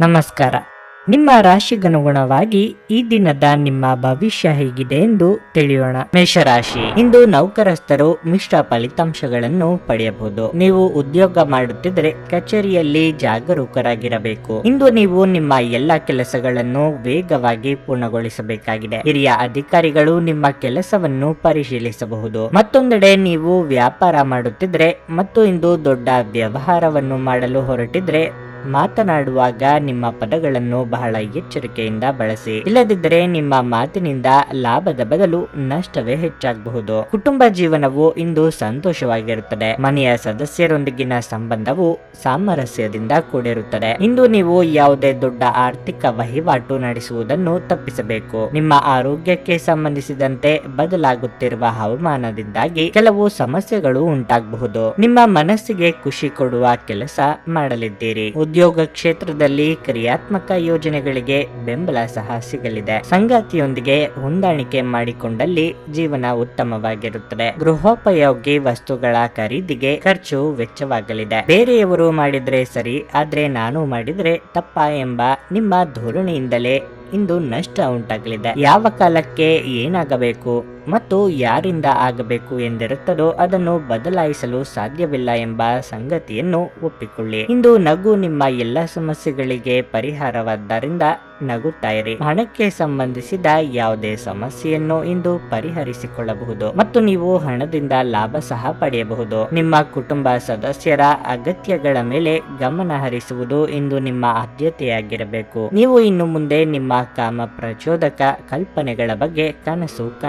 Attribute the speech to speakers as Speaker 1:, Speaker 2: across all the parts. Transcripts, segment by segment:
Speaker 1: ನಮಸ್ಕಾರ. ನಿಮ್ಮ ರಾಶಿಗನುಗುಣವಾಗಿ ಈ ದಿನದ ನಿಮ್ಮ ಭವಿಷ್ಯ ಹೇಗಿದೆ ಎಂದು ತಿಳಿಯೋಣ. ಮೇಷರಾಶಿ. ಇಂದು ನೌಕರಸ್ಥರು ಮಿಶ್ರ ಫಲಿತಾಂಶಗಳನ್ನು ಪಡೆಯಬಹುದು. ನೀವು ಉದ್ಯೋಗ ಮಾಡುತ್ತಿದ್ದರೆ ಕಚೇರಿಯಲ್ಲಿ ಜಾಗರೂಕರಾಗಿರಬೇಕು. ಇಂದು ನೀವು ನಿಮ್ಮ ಎಲ್ಲ ಕೆಲಸಗಳನ್ನು ವೇಗವಾಗಿ ಪೂರ್ಣಗೊಳಿಸಬೇಕಾಗಿದೆ. ಹಿರಿಯ ಅಧಿಕಾರಿಗಳು ನಿಮ್ಮ ಕೆಲಸವನ್ನು ಪರಿಶೀಲಿಸಬಹುದು. ಮತ್ತೊಂದೆಡೆ ನೀವು ವ್ಯಾಪಾರ ಮಾಡುತ್ತಿದ್ರೆ ಮತ್ತು ಇಂದು ದೊಡ್ಡ ವ್ಯವಹಾರವನ್ನು ಮಾಡಲು ಹೊರಟಿದ್ರೆ ಮಾತನಾಡುವಾಗ ನಿಮ್ಮ ಪದಗಳನ್ನು ಬಹಳ ಎಚ್ಚರಿಕೆಯಿಂದ ಬಳಸಿ. ಇಲ್ಲದಿದ್ದರೆ ನಿಮ್ಮ ಮಾತಿನಿಂದ ಲಾಭದ ಬದಲು ನಷ್ಟವೇ ಹೆಚ್ಚಾಗಬಹುದು. ಕುಟುಂಬ ಜೀವನವು ಇಂದು ಸಂತೋಷವಾಗಿರುತ್ತದೆ. ಮನೆಯ ಸದಸ್ಯರೊಂದಿಗಿನ ಸಂಬಂಧವು ಸಾಮರಸ್ಯದಿಂದ ಕೂಡಿರುತ್ತದೆ. ಇಂದು ನೀವು ಯಾವುದೇ ದೊಡ್ಡ ಆರ್ಥಿಕ ವಹಿವಾಟು ನಡೆಸುವುದನ್ನು ತಪ್ಪಿಸಬೇಕು. ನಿಮ್ಮ ಆರೋಗ್ಯಕ್ಕೆ ಸಂಬಂಧಿಸಿದಂತೆ ಬದಲಾಗುತ್ತಿರುವ ಹವಾಮಾನದಿಂದಾಗಿ ಕೆಲವು ಸಮಸ್ಯೆಗಳು ಉಂಟಾಗಬಹುದು. ನಿಮ್ಮ ಮನಸ್ಸಿಗೆ ಖುಷಿ ಕೊಡುವ ಕೆಲಸ ಮಾಡಲಿದ್ದೀರಿ. ಉದ್ಯೋಗ ಕ್ಷೇತ್ರದಲ್ಲಿ ಕ್ರಿಯಾತ್ಮಕ ಯೋಜನೆಗಳಿಗೆ ಬೆಂಬಲ ಸಹ ಸಿಗಲಿದೆ. ಸಂಗಾತಿಯೊಂದಿಗೆ ಹೊಂದಾಣಿಕೆ ಮಾಡಿಕೊಂಡಲ್ಲಿ ಜೀವನ ಉತ್ತಮವಾಗಿರುತ್ತದೆ. ಗೃಹೋಪಯೋಗಿ ವಸ್ತುಗಳ ಖರೀದಿಗೆ ಖರ್ಚು ವೆಚ್ಚವಾಗಲಿದೆ. ಬೇರೆಯವರು ಮಾಡಿದ್ರೆ ಸರಿ, ಆದ್ರೆ ನಾನು ಮಾಡಿದ್ರೆ ತಪ್ಪ ಎಂಬ ನಿಮ್ಮ ಧೋರಣೆಯಿಂದಲೇ ಇಂದು ನಷ್ಟ ಉಂಟಾಗಲಿದೆ. ಯಾವ ಕಾಲಕ್ಕೆ ಏನಾಗಬೇಕು? ಮತ್ತು ಯಾರಿಂದ ಆಗಬೇಕು ಎಂದಿರುತ್ತದೋ ಅದನ್ನು ಬದಲಾಯಿಸಲು ಸಾಧ್ಯವಿಲ್ಲ ಎಂಬ ಸಂಗತಿಯನ್ನು ಒಪ್ಪಿಕೊಳ್ಳಿ. ಇಂದು ನಗು ನಿಮ್ಮ ಎಲ್ಲ ಸಮಸ್ಯೆಗಳಿಗೆ ಪರಿಹಾರವಾದ್ದರಿಂದ ನಗುತ್ತಾ ಇರಿ. ಹಣಕ್ಕೆ ಸಂಬಂಧಿಸಿದ ಯಾವುದೇ ಸಮಸ್ಯೆಯನ್ನು ಇಂದು ಪರಿಹರಿಸಿಕೊಳ್ಳಬಹುದು ಮತ್ತು ನೀವು ಹಣದಿಂದ ಲಾಭ ಸಹ ಪಡೆಯಬಹುದು. ನಿಮ್ಮ ಕುಟುಂಬ ಸದಸ್ಯರ ಅಗತ್ಯಗಳ ಮೇಲೆ ಗಮನ ಹರಿಸುವುದು ಇಂದು ನಿಮ್ಮ ಆದ್ಯತೆಯಾಗಿರಬೇಕು. ನೀವು ಇನ್ನು ಮುಂದೆ ನಿಮ್ಮ ಕಾಮ ಪ್ರಚೋದಕ ಕಲ್ಪನೆಗಳ ಬಗ್ಗೆ ಕನಸು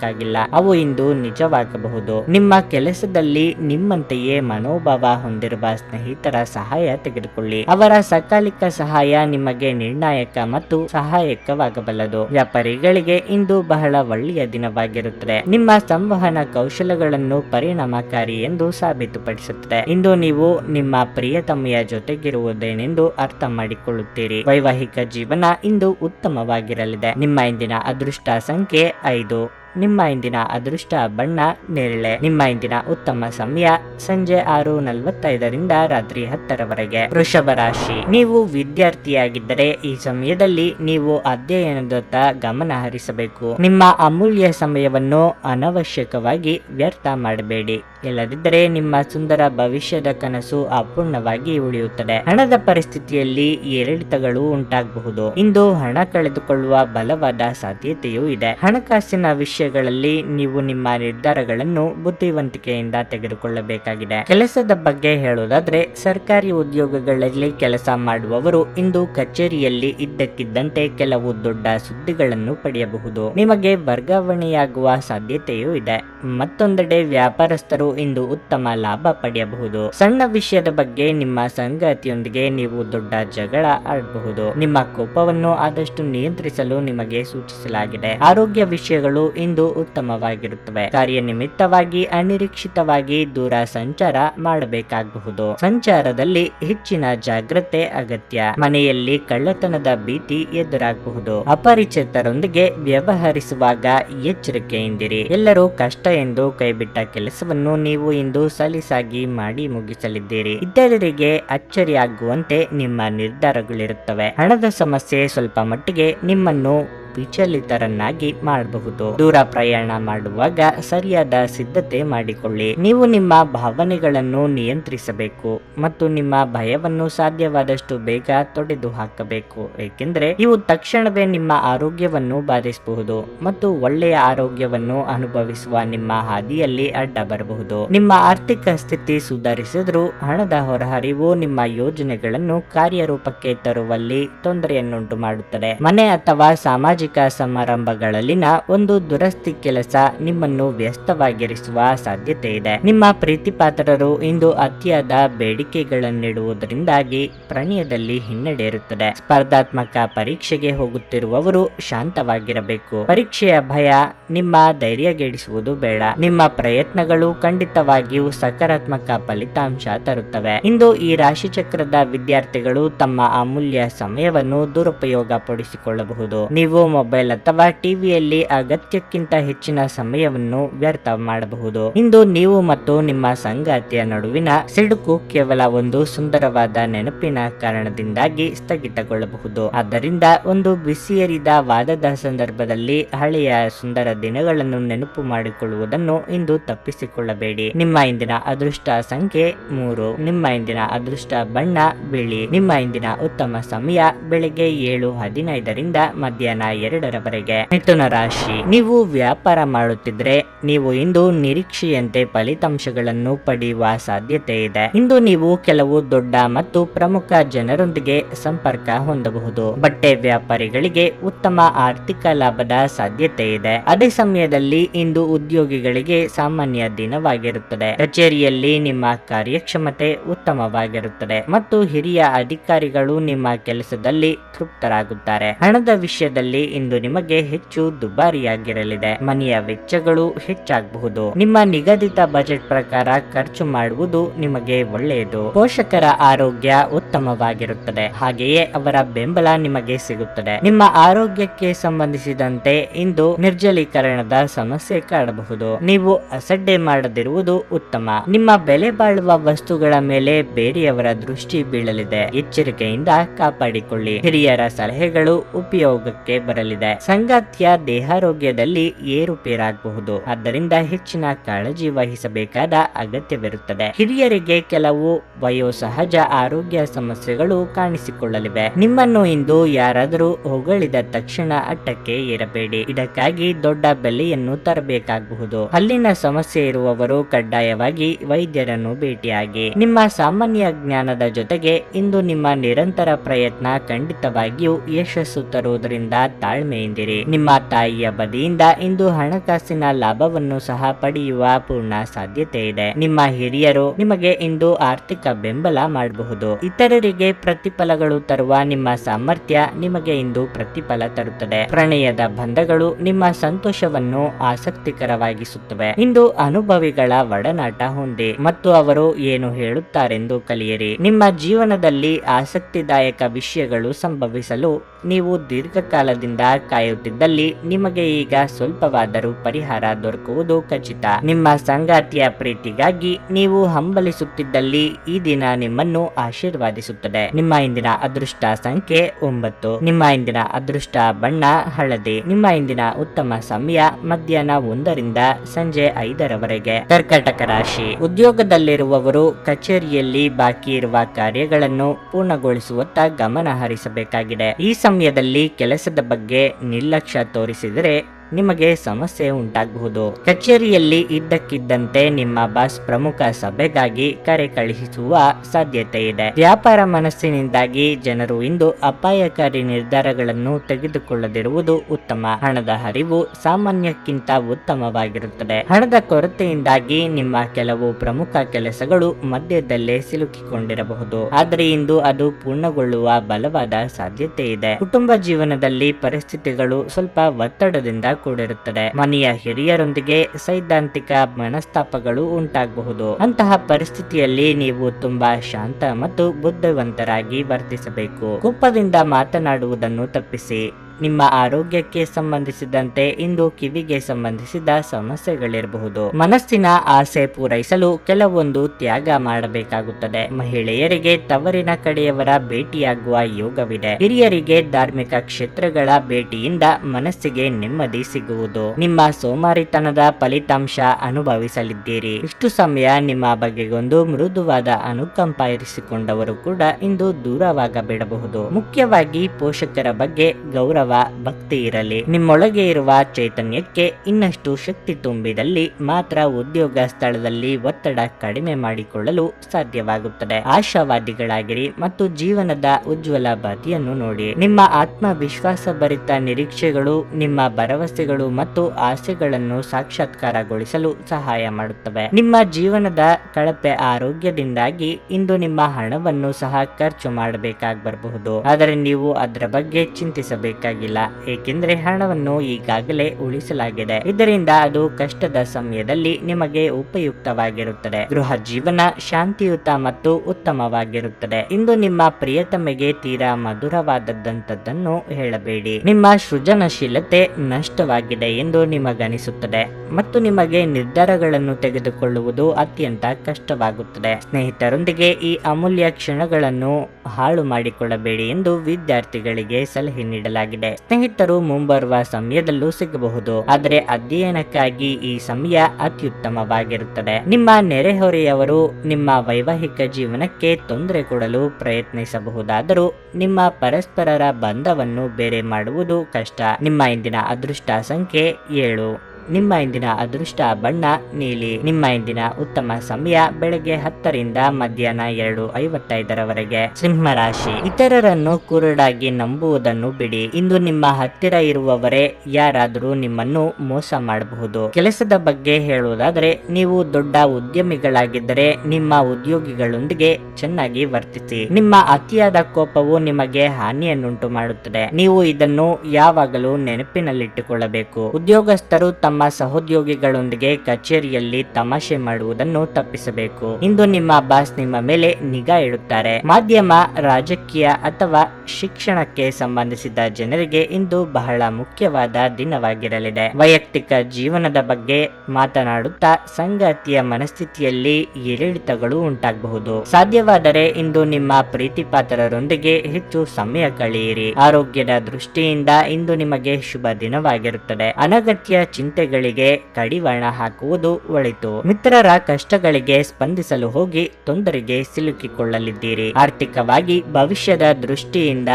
Speaker 1: ಕಾಣಬೇಕಾಗಿಲ್ಲ ಅವು ಇಂದು ನಿಜವಾಗಬಹುದು. ನಿಮ್ಮ ಕೆಲಸದಲ್ಲಿ ನಿಮ್ಮಂತೆಯೇ ಮನೋಭಾವ ಹೊಂದಿರುವ ಸ್ನೇಹಿತರ ಸಹಾಯ ತೆಗೆದುಕೊಳ್ಳಿ. ಅವರ ಸಕಾಲಿಕ ಸಹಾಯ ನಿಮಗೆ ನಿರ್ಣಾಯಕ ಮತ್ತು ಸಹಾಯಕವಾಗಬಲ್ಲದು. ವ್ಯಾಪಾರಿಗಳಿಗೆ ಇಂದು ಬಹಳ ಒಳ್ಳೆಯ ದಿನವಾಗಿರುತ್ತದೆ. ನಿಮ್ಮ ಸಂವಹನ ಕೌಶಲಗಳನ್ನು ಪರಿಣಾಮಕಾರಿ ಎಂದು ಸಾಬೀತುಪಡಿಸುತ್ತದೆ. ಇಂದು ನೀವು ನಿಮ್ಮ ಪ್ರಿಯತಮೆಯ ಜೊತೆಗಿರುವುದೇನೆಂದು ಅರ್ಥ ಮಾಡಿಕೊಳ್ಳುತ್ತೀರಿ. ವೈವಾಹಿಕ ಜೀವನ ಇಂದು ಉತ್ತಮವಾಗಿರಲಿದೆ. ನಿಮ್ಮ ಇಂದಿನ ಅದೃಷ್ಟ ಸಂಖ್ಯೆ ಐದು. ನಿಮ್ಮ ಇಂದಿನ ಅದೃಷ್ಟ ಬಣ್ಣ, ನೇರಳೆ. ನಿಮ್ಮ ಇಂದಿನ ಉತ್ತಮ ಸಮಯ ಸಂಜೆ ಆರು ನಲವತ್ತೈದರಿಂದ ರಾತ್ರಿ ಹತ್ತರವರೆಗೆ. ವೃಷಭ ರಾಶಿ. ನೀವು ವಿದ್ಯಾರ್ಥಿಯಾಗಿದ್ದರೆ ಈ ಸಮಯದಲ್ಲಿ ನೀವು ಅಧ್ಯಯನದತ್ತ ಗಮನ ಹರಿಸಬೇಕು. ನಿಮ್ಮ ಅಮೂಲ್ಯ ಸಮಯವನ್ನು ಅನವಶ್ಯಕವಾಗಿ ವ್ಯರ್ಥ ಮಾಡಬೇಡಿ. ಇಲ್ಲದಿದ್ದರೆ ನಿಮ್ಮ ಸುಂದರ ಭವಿಷ್ಯದ ಕನಸು ಅಪೂರ್ಣವಾಗಿ ಉಳಿಯುತ್ತದೆ. ಹಣದ ಪರಿಸ್ಥಿತಿಯಲ್ಲಿ ಏರಿಳಿತಗಳು ಉಂಟಾಗಬಹುದು. ಇಂದು ಹಣ ಕಳೆದುಕೊಳ್ಳುವ ಬಲವಾದ ಸಾಧ್ಯತೆಯೂ ಇದೆ. ಹಣಕಾಸಿನ ವಿಷಯಗಳಲ್ಲಿ ನೀವು ನಿಮ್ಮ ನಿರ್ಧಾರಗಳನ್ನು ಬುದ್ಧಿವಂತಿಕೆಯಿಂದ ತೆಗೆದುಕೊಳ್ಳಬೇಕಾಗಿದೆ. ಕೆಲಸದ ಬಗ್ಗೆ ಹೇಳುವುದಾದ್ರೆ, ಸರ್ಕಾರಿ ಉದ್ಯೋಗಗಳಲ್ಲಿ ಕೆಲಸ ಮಾಡುವವರು ಇಂದು ಕಚೇರಿಯಲ್ಲಿ ಇದ್ದಕ್ಕಿದ್ದಂತೆ ಕೆಲವು ದೊಡ್ಡ ಸುದ್ದಿಗಳನ್ನು ಪಡೆಯಬಹುದು. ನಿಮಗೆ ವರ್ಗಾವಣೆಯಾಗುವ ಸಾಧ್ಯತೆಯೂ ಇದೆ. ಮತ್ತೊಂದೆಡೆ ವ್ಯಾಪಾರಸ್ಥರು ಇಂದು ಉತ್ತಮ ಲಾಭ ಪಡೆಯಬಹುದು. ಸಣ್ಣ ವಿಷಯದ ಬಗ್ಗೆ ನಿಮ್ಮ ಸಂಗಾತಿಯೊಂದಿಗೆ ನೀವು ದೊಡ್ಡ ಜಗಳ ಆಡಬಹುದು. ನಿಮ್ಮ ಕೋಪವನ್ನು ಆದಷ್ಟು ನಿಯಂತ್ರಿಸಲು ನಿಮಗೆ ಸೂಚಿಸಲಾಗಿದೆ. ಆರೋಗ್ಯ ವಿಷಯಗಳು ಇಂದು ಉತ್ತಮವಾಗಿರುತ್ತವೆ. ಕಾರ್ಯನಿಮಿತ್ತವಾಗಿ, ಅನಿರೀಕ್ಷಿತವಾಗಿ ದೂರ ಸಂಚಾರ ಮಾಡಬೇಕಾಗಬಹುದು. ಸಂಚಾರದಲ್ಲಿ ಹೆಚ್ಚಿನ ಜಾಗ್ರತೆ ಅಗತ್ಯ. ಮನೆಯಲ್ಲಿ ಕಳ್ಳತನದ ಭೀತಿ ಎದುರಾಗಬಹುದು. ಅಪರಿಚಿತರೊಂದಿಗೆ ವ್ಯವಹರಿಸುವಾಗ ಎಚ್ಚರಿಕೆಯಿಂದಿರಿ. ಎಲ್ಲರೂ ಕಷ್ಟ ಎಂದು ಕೈಬಿಟ್ಟ ಕೆಲಸವನ್ನು ನೀವು ಇಂದು ಸಲೀಸಾಗಿ ಮಾಡಿ ಮುಗಿಸಲಿದ್ದೀರಿ. ಇತರರಿಗೆ ಅಚ್ಚರಿಯಾಗುವಂತೆ ನಿಮ್ಮ ನಿರ್ಧಾರಗಳಿರುತ್ತವೆ. ಹಣದ ಸಮಸ್ಯೆ ಸ್ವಲ್ಪ ಮಟ್ಟಿಗೆ ನಿಮ್ಮನ್ನು ವಿಚಲಿತರನ್ನಾಗಿ ಮಾಡಬಹುದು. ದೂರ ಪ್ರಯಾಣ ಮಾಡುವಾಗ ಸರಿಯಾದ ಸಿದ್ಧತೆ ಮಾಡಿಕೊಳ್ಳಿ. ನೀವು ನಿಮ್ಮ ಭಾವನೆಗಳನ್ನು ನಿಯಂತ್ರಿಸಬೇಕು ಮತ್ತು ನಿಮ್ಮ ಭಯವನ್ನು ಸಾಧ್ಯವಾದಷ್ಟು ಬೇಗ ತೊಡೆದು ಹಾಕಬೇಕು ಏಕೆಂದರೆ ಇವು ತಕ್ಷಣವೇ ನಿಮ್ಮ ಆರೋಗ್ಯವನ್ನು ಬಾಧಿಸಬಹುದು ಮತ್ತು ಒಳ್ಳೆಯ ಆರೋಗ್ಯವನ್ನು ಅನುಭವಿಸುವ ನಿಮ್ಮ ಹಾದಿಯಲ್ಲಿ ಅಡ್ಡ ಬರಬಹುದು ನಿಮ್ಮ ಆರ್ಥಿಕ ಸ್ಥಿತಿ ಸುಧಾರಿಸಿದ್ರೂ ಹಣದ ಹೊರಹರಿವು ನಿಮ್ಮ ಯೋಜನೆಗಳನ್ನು ಕಾರ್ಯರೂಪಕ್ಕೆ ತರುವಲ್ಲಿ ತೊಂದರೆಯನ್ನುಂಟು ಮಾಡುತ್ತದೆ ಮನೆ ಅಥವಾ ಸಾಮಾಜಿಕ ಸಮಾರಂಭಗಳಲ್ಲಿನ ಒಂದು ದುರಸ್ತಿ ಕೆಲಸ ನಿಮ್ಮನ್ನು ವ್ಯಸ್ತವಾಗಿರಿಸುವ ಸಾಧ್ಯತೆ ಇದೆ. ನಿಮ್ಮ ಪ್ರೀತಿಪಾತ್ರರು ಇಂದು ಅತಿಯಾದ ಬೇಡಿಕೆಗಳನ್ನಿಡುವುದರಿಂದಾಗಿ ಪ್ರಣಯದಲ್ಲಿ ಹಿನ್ನಡೆ ಇರುತ್ತದೆ. ಸ್ಪರ್ಧಾತ್ಮಕ ಪರೀಕ್ಷೆಗೆ ಹೋಗುತ್ತಿರುವವರು ಶಾಂತವಾಗಿರಬೇಕು. ಪರೀಕ್ಷೆಯ ಭಯ ನಿಮ್ಮ ಧೈರ್ಯಗೆಡಿಸುವುದು ಬೇಡ. ನಿಮ್ಮ ಪ್ರಯತ್ನಗಳು ಖಂಡಿತವಾಗಿಯೂ ಸಕಾರಾತ್ಮಕ ಫಲಿತಾಂಶ ತರುತ್ತವೆ. ಇಂದು ಈ ರಾಶಿಚಕ್ರದ ವಿದ್ಯಾರ್ಥಿಗಳು ತಮ್ಮ ಅಮೂಲ್ಯ ಸಮಯವನ್ನು ದುರುಪಯೋಗ ಪಡಿಸಿಕೊಳ್ಳಬಹುದು ನೀವು ಮೊಬೈಲ್ ಅಥವಾ ಟಿವಿಯಲ್ಲಿ ಅಗತ್ಯಕ್ಕಿಂತ ಹೆಚ್ಚಿನ ಸಮಯವನ್ನು ವ್ಯರ್ಥ ಮಾಡಬಹುದು. ಇಂದು ನೀವು ಮತ್ತು ನಿಮ್ಮ ಸಂಗಾತಿಯ ನಡುವಿನ ಸಿಡುಕು ಕೇವಲ ಒಂದು ಸುಂದರವಾದ ನೆನಪಿನ ಕಾರಣದಿಂದಾಗಿ ಸ್ಥಗಿತಗೊಳ್ಳಬಹುದು. ಆದ್ದರಿಂದ ಒಂದು ಬಿಸಿಯೇರಿದ ವಾದದ ಸಂದರ್ಭದಲ್ಲಿ ಹಳೆಯ ಸುಂದರ ದಿನಗಳನ್ನು ನೆನಪು ಮಾಡಿಕೊಳ್ಳುವುದನ್ನು ಇಂದು ತಪ್ಪಿಸಿಕೊಳ್ಳಬೇಡಿ. ನಿಮ್ಮ ಇಂದಿನ ಅದೃಷ್ಟ ಸಂಖ್ಯೆ ಮೂರು, ನಿಮ್ಮ ಇಂದಿನ ಅದೃಷ್ಟ ಬಣ್ಣ ಬಿಳಿ, ನಿಮ್ಮ ಇಂದಿನ ಉತ್ತಮ ಸಮಯ ಬೆಳಿಗ್ಗೆ ಏಳು ಹದಿನೈದರಿಂದ ಮಧ್ಯಾಹ್ನ ಎರಡರವರೆಗೆ. ಮಿಥುನ ರಾಶಿ. ನೀವು ವ್ಯಾಪಾರ ಮಾಡುತ್ತಿದ್ರೆ ನೀವು ಇಂದು ನಿರೀಕ್ಷೆಯಂತೆ ಫಲಿತಾಂಶಗಳನ್ನು ಪಡೆಯುವ ಸಾಧ್ಯತೆ ಇದೆ. ಇಂದು ನೀವು ಕೆಲವು ದೊಡ್ಡ ಮತ್ತು ಪ್ರಮುಖ ಜನರೊಂದಿಗೆ ಸಂಪರ್ಕ ಹೊಂದಬಹುದು. ಬಟ್ಟೆ ವ್ಯಾಪಾರಿಗಳಿಗೆ ಉತ್ತಮ ಆರ್ಥಿಕ ಲಾಭದ ಸಾಧ್ಯತೆ ಇದೆ. ಅದೇ ಸಮಯದಲ್ಲಿ ಇಂದು ಉದ್ಯೋಗಿಗಳಿಗೆ ಸಾಮಾನ್ಯ ದಿನವಾಗಿರುತ್ತದೆ. ಕಚೇರಿಯಲ್ಲಿ ನಿಮ್ಮ ಕಾರ್ಯಕ್ಷಮತೆ ಉತ್ತಮವಾಗಿರುತ್ತದೆ ಮತ್ತು ಹಿರಿಯ ಅಧಿಕಾರಿಗಳು ನಿಮ್ಮ ಕೆಲಸದಲ್ಲಿ ತೃಪ್ತರಾಗುತ್ತಾರೆ. ಹಣದ ವಿಷಯದಲ್ಲಿ ಇಂದು ನಿಮಗೆ ಹೆಚ್ಚು ದುಬಾರಿಯಾಗಿರಲಿದೆ. ಮನೆಯ ವೆಚ್ಚಗಳು ಹೆಚ್ಚಾಗಬಹುದು. ನಿಮ್ಮ ನಿಗದಿತ ಬಜೆಟ್ ಪ್ರಕಾರ ಖರ್ಚು ಮಾಡುವುದು ನಿಮಗೆ ಒಳ್ಳೆಯದು. ಪೋಷಕರ ಆರೋಗ್ಯ ಉತ್ತಮವಾಗಿರುತ್ತದೆ. ಹಾಗೆಯೇ ಅವರ ಬೆಂಬಲ ನಿಮಗೆ ಸಿಗುತ್ತದೆ. ನಿಮ್ಮ ಆರೋಗ್ಯಕ್ಕೆ ಸಂಬಂಧಿಸಿದಂತೆ ಇಂದು ನಿರ್ಜಲೀಕರಣದ ಸಮಸ್ಯೆ ಕಾಡಬಹುದು. ನೀವು ಅಸಡ್ಡೆ ಮಾಡದಿರುವುದು ಉತ್ತಮ. ನಿಮ್ಮ ಬೆಲೆ ಬಾಳುವ ವಸ್ತುಗಳ ಮೇಲೆ ಬೇರೆಯವರ ದೃಷ್ಟಿ ಬೀಳಲಿದೆ. ಎಚ್ಚರಿಕೆಯಿಂದ ಕಾಪಾಡಿಕೊಳ್ಳಿ. ಹಿರಿಯರ ಸಲಹೆಗಳು ಉಪಯೋಗಕ್ಕೆ ಬರಲಿದೆ ಸಂಗಾತಿಯ ದೇಹಾರೋಗ್ಯದಲ್ಲಿ ಏರುಪೇರಾಗಬಹುದು. ಆದ್ದರಿಂದ ಹೆಚ್ಚಿನ ಕಾಳಜಿ ವಹಿಸಬೇಕಾದ ಅಗತ್ಯವಿರುತ್ತದೆ. ಹಿರಿಯರಿಗೆ ಕೆಲವು ವಯೋಸಹಜ ಆರೋಗ್ಯ ಸಮಸ್ಯೆಗಳು ಕಾಣಿಸಿಕೊಳ್ಳಲಿವೆ. ನಿಮ್ಮನ್ನು ಇಂದು ಯಾರಾದರೂ ಹೊಗಳಿದ ತಕ್ಷಣ ಅಟ್ಟಕ್ಕೆ ಏರಬೇಡಿ. ಇದಕ್ಕಾಗಿ ದೊಡ್ಡ ಬೆಲೆಯನ್ನು ತರಬೇಕಾಗಬಹುದು. ಅಲ್ಲಿನ ಸಮಸ್ಯೆ ಇರುವವರು ಕಡ್ಡಾಯವಾಗಿ ವೈದ್ಯರನ್ನು ಭೇಟಿಯಾಗಿ. ನಿಮ್ಮ ಸಾಮಾನ್ಯ ಜ್ಞಾನದ ಜೊತೆಗೆ ಇಂದು ನಿಮ್ಮ ನಿರಂತರ ಪ್ರಯತ್ನ ಖಂಡಿತವಾಗಿಯೂ ಯಶಸ್ಸು ತರುವುದರಿಂದ ತಾಳ್ಮೆಯಿಂದಿರಿ. ನಿಮ್ಮ ತಾಯಿಯ ಬದಿಯಿಂದ ಇಂದು ಹಣಕಾಸಿನ ಲಾಭವನ್ನು ಸಹ ಪಡೆಯುವ ಪೂರ್ಣ ಸಾಧ್ಯತೆ ಇದೆ. ನಿಮ್ಮ ಹಿರಿಯರು ನಿಮಗೆ ಇಂದು ಆರ್ಥಿಕ ಬೆಂಬಲ ಮಾಡಬಹುದು. ಇತರರಿಗೆ ಪ್ರತಿಫಲಗಳು ತರುವ ನಿಮ್ಮ ಸಾಮರ್ಥ್ಯ ನಿಮಗೆ ಇಂದು ಪ್ರತಿಫಲ ತರುತ್ತದೆ. ಪ್ರಣಯದ ಬಂಧಗಳು ನಿಮ್ಮ ಸಂತೋಷವನ್ನು ಆಸಕ್ತಿಕರವಾಗಿಸುತ್ತವೆ. ಇಂದು ಅನುಭವಿಗಳ ಒಡನಾಟ ಹೊಂದಿ ಮತ್ತು ಅವರು ಏನು ಹೇಳುತ್ತಾರೆಂದು ಕಲಿಯಿರಿ. ನಿಮ್ಮ ಜೀವನದಲ್ಲಿ ಆಸಕ್ತಿದಾಯಕ ವಿಷಯಗಳು ಸಂಭವಿಸಲು ನೀವು ದೀರ್ಘಕಾಲದಿಂದ ಕಾಯುತ್ತಿದ್ದಲ್ಲಿ ನಿಮಗೆ ಈಗ ಸ್ವಲ್ಪವಾದರೂ ಪರಿಹಾರ ದೊರಕುವುದು ಖಚಿತ. ನಿಮ್ಮ ಸಂಗಾತಿಯ ಪ್ರೀತಿಗಾಗಿ ನೀವು ಹಂಬಲಿಸುತ್ತಿದ್ದಲ್ಲಿ ಈ ದಿನ ನಿಮ್ಮನ್ನು ಆಶೀರ್ವಾದಿಸುತ್ತದೆ. ನಿಮ್ಮ ಇಂದಿನ ಅದೃಷ್ಟ ಸಂಖ್ಯೆ ಒಂಬತ್ತು. ನಿಮ್ಮ ಇಂದಿನ ಅದೃಷ್ಟ ಬಣ್ಣ ಹಳದಿ. ನಿಮ್ಮ ಇಂದಿನ ಉತ್ತಮ ಸಮಯ ಮಧ್ಯಾಹ್ನ ಒಂದರಿಂದ ಸಂಜೆ ಐದರವರೆಗೆ. ಕರ್ಕಟಕ ರಾಶಿ. ಉದ್ಯೋಗದಲ್ಲಿರುವವರು ಕಚೇರಿಯಲ್ಲಿ ಬಾಕಿ ಇರುವ ಕಾರ್ಯಗಳನ್ನು ಪೂರ್ಣಗೊಳಿಸುವತ್ತ ಗಮನ ಹರಿಸಬೇಕಾಗಿದೆ. ಈ ಸಮಯದಲ್ಲಿ ಕೆಲಸದ ಬಗ್ಗೆ ನಿರ್ಲಕ್ಷ್ಯ ತೋರಿಸಿದರೆ ನಿಮಗೆ ಸಮಸ್ಯೆ ಉಂಟಾಗಬಹುದು ಕಚೇರಿಯಲ್ಲಿ ಇದ್ದಕ್ಕಿದ್ದಂತೆ ನಿಮ್ಮ ಬಾಸ್ ಪ್ರಮುಖ ಸಭೆಗಾಗಿ ಕರೆ ಕಳುಹಿಸುವ ಸಾಧ್ಯತೆ ಇದೆ. ವ್ಯಾಪಾರ ಮನಸ್ಸಿನಿಂದಾಗಿ ಜನರು ಇಂದು ಅಪಾಯಕಾರಿ ನಿರ್ಧಾರಗಳನ್ನು ತೆಗೆದುಕೊಳ್ಳದಿರುವುದು ಉತ್ತಮ. ಹಣದ ಹರಿವು ಸಾಮಾನ್ಯಕ್ಕಿಂತ ಉತ್ತಮವಾಗಿರುತ್ತದೆ. ಹಣದ ಕೊರತೆಯಿಂದಾಗಿ ನಿಮ್ಮ ಕೆಲವು ಪ್ರಮುಖ ಕೆಲಸಗಳು ಮಧ್ಯದಲ್ಲೇ ಸಿಲುಕಿಕೊಂಡಿರಬಹುದು. ಆದರೆ ಇಂದು ಅದು ಪೂರ್ಣಗೊಳ್ಳುವ ಬಲವಾದ ಸಾಧ್ಯತೆ ಇದೆ. ಕುಟುಂಬ ಜೀವನದಲ್ಲಿ ಪರಿಸ್ಥಿತಿಗಳು ಸ್ವಲ್ಪ ಒತ್ತಡದಿಂದ ಕೂಡಿರುತ್ತದೆ. ಮನೆಯ ಹಿರಿಯರೊಂದಿಗೆ ಸೈದ್ಧಾಂತಿಕ ಮನಸ್ತಾಪಗಳು ಉಂಟಾಗಬಹುದು. ಅಂತಹ ಪರಿಸ್ಥಿತಿಯಲ್ಲಿ ನೀವು ತುಂಬಾ ಶಾಂತ ಮತ್ತು ಬುದ್ಧಿವಂತರಾಗಿ ವರ್ತಿಸಬೇಕು. ಕೋಪದಿಂದ ಮಾತನಾಡುವುದನ್ನು ತಪ್ಪಿಸಿ. ನಿಮ್ಮ ಆರೋಗ್ಯಕ್ಕೆ ಸಂಬಂಧಿಸಿದಂತೆ ಇಂದು ಕಿವಿಗೆ ಸಂಬಂಧಿಸಿದ ಸಮಸ್ಯೆಗಳಿರಬಹುದು. ಮನಸ್ಸಿನ ಆಸೆ ಪೂರೈಸಲು ಕೆಲವೊಂದು ತ್ಯಾಗ ಮಾಡಬೇಕಾಗುತ್ತದೆ. ಮಹಿಳೆಯರಿಗೆ ತವರಿನ ಕಡೆಯವರ ಭೇಟಿಯಾಗುವ ಯೋಗವಿದೆ. ಹಿರಿಯರಿಗೆ ಧಾರ್ಮಿಕ ಕ್ಷೇತ್ರಗಳ ಭೇಟಿಯಿಂದ ಮನಸ್ಸಿಗೆ ನೆಮ್ಮದಿ ಸಿಗುವುದು. ನಿಮ್ಮ ಸೋಮಾರಿತನದ ಫಲಿತಾಂಶ ಅನುಭವಿಸಲಿದ್ದೀರಿ. ಇಷ್ಟು ಸಮಯ ನಿಮ್ಮ ಬಗೆಗೊಂದು ಮೃದುವಾದ ಅನುಕಂಪ ಇರಿಸಿಕೊಂಡವರು ಕೂಡ ಇಂದು ದೂರವಾಗಬಿಡಬಹುದು. ಮುಖ್ಯವಾಗಿ ಪೋಷಕರ ಬಗ್ಗೆ ಗೌರವ ಭಕ್ತಿ ಇರಲಿ. ನಿಮ್ಮೊಳಗೆ ಇರುವ ಚೈತನ್ಯಕ್ಕೆ ಇನ್ನಷ್ಟು ಶಕ್ತಿ ತುಂಬಿದಲ್ಲಿ ಮಾತ್ರ ಉದ್ಯೋಗ ಸ್ಥಳದಲ್ಲಿ ಒತ್ತಡ ಕಡಿಮೆ ಮಾಡಿಕೊಳ್ಳಲು ಸಾಧ್ಯವಾಗುತ್ತದೆ. ಆಶಾವಾದಿಗಳಾಗಿರಿ ಮತ್ತು ಜೀವನದ ಉಜ್ವಲ ಬದಿಯನ್ನು ನೋಡಿ. ನಿಮ್ಮ ಆತ್ಮವಿಶ್ವಾಸ ಭರಿತ ನಿರೀಕ್ಷೆಗಳು, ನಿಮ್ಮ ಭರವಸೆಗಳು ಮತ್ತು ಆಸೆಗಳನ್ನು ಸಾಕ್ಷಾತ್ಕಾರಗೊಳಿಸಲು ಸಹಾಯ ಮಾಡುತ್ತವೆ. ನಿಮ್ಮ ಜೀವನದ ಕಳಪೆ ಆರೋಗ್ಯದಿಂದಾಗಿ ಇಂದು ನಿಮ್ಮ ಹಣವನ್ನು ಸಹ ಖರ್ಚು ಮಾಡಬೇಕಾಗಿ ಬರಬಹುದು ಆದರೆ ನೀವು ಅದರ ಬಗ್ಗೆ ಚಿಂತಿಸಬೇಕಾಗಿ ಬೇಕಾಗಿಲ್ಲ ಏಕೆಂದ್ರೆ ಹಣವನ್ನು ಈಗಾಗಲೇ ಉಳಿಸಲಾಗಿದೆ. ಇದರಿಂದ ಅದು ಕಷ್ಟದ ಸಮಯದಲ್ಲಿ ನಿಮಗೆ ಉಪಯುಕ್ತವಾಗಿರುತ್ತದೆ. ಗೃಹ ಜೀವನ ಶಾಂತಿಯುತ ಮತ್ತು ಉತ್ತಮವಾಗಿರುತ್ತದೆ. ಇಂದು ನಿಮ್ಮ ಪ್ರಿಯತಮೆಗೆ ತೀರಾ ಮಧುರವಾದದ್ದಂಥದ್ದನ್ನು ಹೇಳಬೇಡಿ. ನಿಮ್ಮ ಸೃಜನಶೀಲತೆ ನಷ್ಟವಾಗಿದೆ ಎಂದು ನಿಮಗನಿಸುತ್ತದೆ. ಮತ್ತು ನಿಮಗೆ ನಿರ್ಧಾರಗಳನ್ನು ತೆಗೆದುಕೊಳ್ಳುವುದು ಅತ್ಯಂತ ಕಷ್ಟವಾಗುತ್ತದೆ. ಸ್ನೇಹಿತರೊಂದಿಗೆ ಈ ಅಮೂಲ್ಯ ಕ್ಷಣಗಳನ್ನು ಹಾಳು ಮಾಡಿಕೊಳ್ಳಬೇಡಿ ಎಂದು ವಿದ್ಯಾರ್ಥಿಗಳಿಗೆ ಸಲಹೆ ನೀಡಲಾಗಿದೆ. ಸ್ನೇಹಿತರು ಮುಂಬರುವ ಸಮಯದಲ್ಲೂ ಸಿಗಬಹುದು, ಆದರೆ ಅಧ್ಯಯನಕ್ಕಾಗಿ ಈ ಸಮಯ ಅತ್ಯುತ್ತಮವಾಗಿರುತ್ತದೆ. ನಿಮ್ಮ ನೆರೆಹೊರೆಯವರು ನಿಮ್ಮ ವೈವಾಹಿಕ ಜೀವನಕ್ಕೆ ತೊಂದರೆ ಕೊಡಲು ಪ್ರಯತ್ನಿಸಬಹುದಾದರೂ ನಿಮ್ಮ ಪರಸ್ಪರರ ಬಂಧವನ್ನು ಬೇರೆ ಮಾಡುವುದು ಕಷ್ಟ. ನಿಮ್ಮ ಇಂದಿನ ಅದೃಷ್ಟ ಸಂಖ್ಯೆ ಏಳು. ನಿಮ್ಮ ಇಂದಿನ ಅದೃಷ್ಟ ಬಣ್ಣ ನೀಲಿ ನಿಮ್ಮ ಇಂದಿನ ಉತ್ತಮ ಸಮಯ ಬೆಳಗ್ಗೆ ಹತ್ತರಿಂದ ಮಧ್ಯಾಹ್ನ ಎರಡು ಐವತ್ತೈದರವರೆಗೆ. ಸಿಂಹ ರಾಶಿ ಇತರರನ್ನು ಕುರುಡಾಗಿ ನಂಬುವುದನ್ನು ಬಿಡಿ. ಇಂದು ನಿಮ್ಮ ಹತ್ತಿರ ಇರುವವರೇ ಯಾರಾದರೂ ನಿಮ್ಮನ್ನು ಮೋಸ ಮಾಡಬಹುದು. ಕೆಲಸದ ಬಗ್ಗೆ ಹೇಳುವುದಾದರೆ, ನೀವು ದೊಡ್ಡ ಉದ್ಯಮಿಗಳಾಗಿದ್ದರೆ ನಿಮ್ಮ ಉದ್ಯೋಗಿಗಳೊಂದಿಗೆ ಚೆನ್ನಾಗಿ ವರ್ತಿಸಿ. ನಿಮ್ಮ ಅತಿಯಾದ ಕೋಪವು ನಿಮಗೆ ಹಾನಿಯನ್ನುಂಟು ಮಾಡುತ್ತದೆ ನೀವು ಇದನ್ನು ಯಾವಾಗಲೂ ನೆನಪಿನಲ್ಲಿಟ್ಟುಕೊಳ್ಳಬೇಕು. ಉದ್ಯೋಗಸ್ಥರು ಸಹೋದ್ಯೋಗಿಗಳೊಂದಿಗೆ ಕಚೇರಿಯಲ್ಲಿ ತಮಾಷೆ ಮಾಡುವುದನ್ನು ತಪ್ಪಿಸಬೇಕು. ಇಂದು ನಿಮ್ಮ ಬಾಸ್ ನಿಮ್ಮ ಮೇಲೆ ನಿಗಾ ಇಡುತ್ತಾರೆ. ಮಾಧ್ಯಮ, ರಾಜಕೀಯ ಅಥವಾ ಶಿಕ್ಷಣಕ್ಕೆ ಸಂಬಂಧಿಸಿದ ಜನರಿಗೆ ಇಂದು ಬಹಳ ಮುಖ್ಯವಾದ ದಿನವಾಗಿರಲಿದೆ. ವೈಯಕ್ತಿಕ ಜೀವನದ ಬಗ್ಗೆ ಮಾತನಾಡುತ್ತಾ ಸಂಗಾತಿಯ ಮನಸ್ಥಿತಿಯಲ್ಲಿ ಏರಿಳಿತಗಳು ಉಂಟಾಗಬಹುದು. ಸಾಧ್ಯವಾದರೆ ಇಂದು ನಿಮ್ಮ ಪ್ರೀತಿಪಾತ್ರರೊಂದಿಗೆ ಹೆಚ್ಚು ಸಮಯ ಕಳೆಯಿರಿ. ಆರೋಗ್ಯದ ದೃಷ್ಟಿಯಿಂದ ಇಂದು ನಿಮಗೆ ಶುಭ ದಿನವಾಗಿರುತ್ತದೆ. ಅನಗತ್ಯ ಚಿಂತೆಗಳಿಗೆ ಕಡಿವಾಣ ಹಾಕುವುದು ಒಳಿತು. ಮಿತ್ರರ ಕಷ್ಟಗಳಿಗೆ ಸ್ಪಂದಿಸಲು ಹೋಗಿ ತೊಂದರೆಗೆ ಸಿಲುಕಿಕೊಳ್ಳಲಿದ್ದೀರಿ. ಆರ್ಥಿಕವಾಗಿ ಭವಿಷ್ಯದ ದೃಷ್ಟಿಯಿಂದ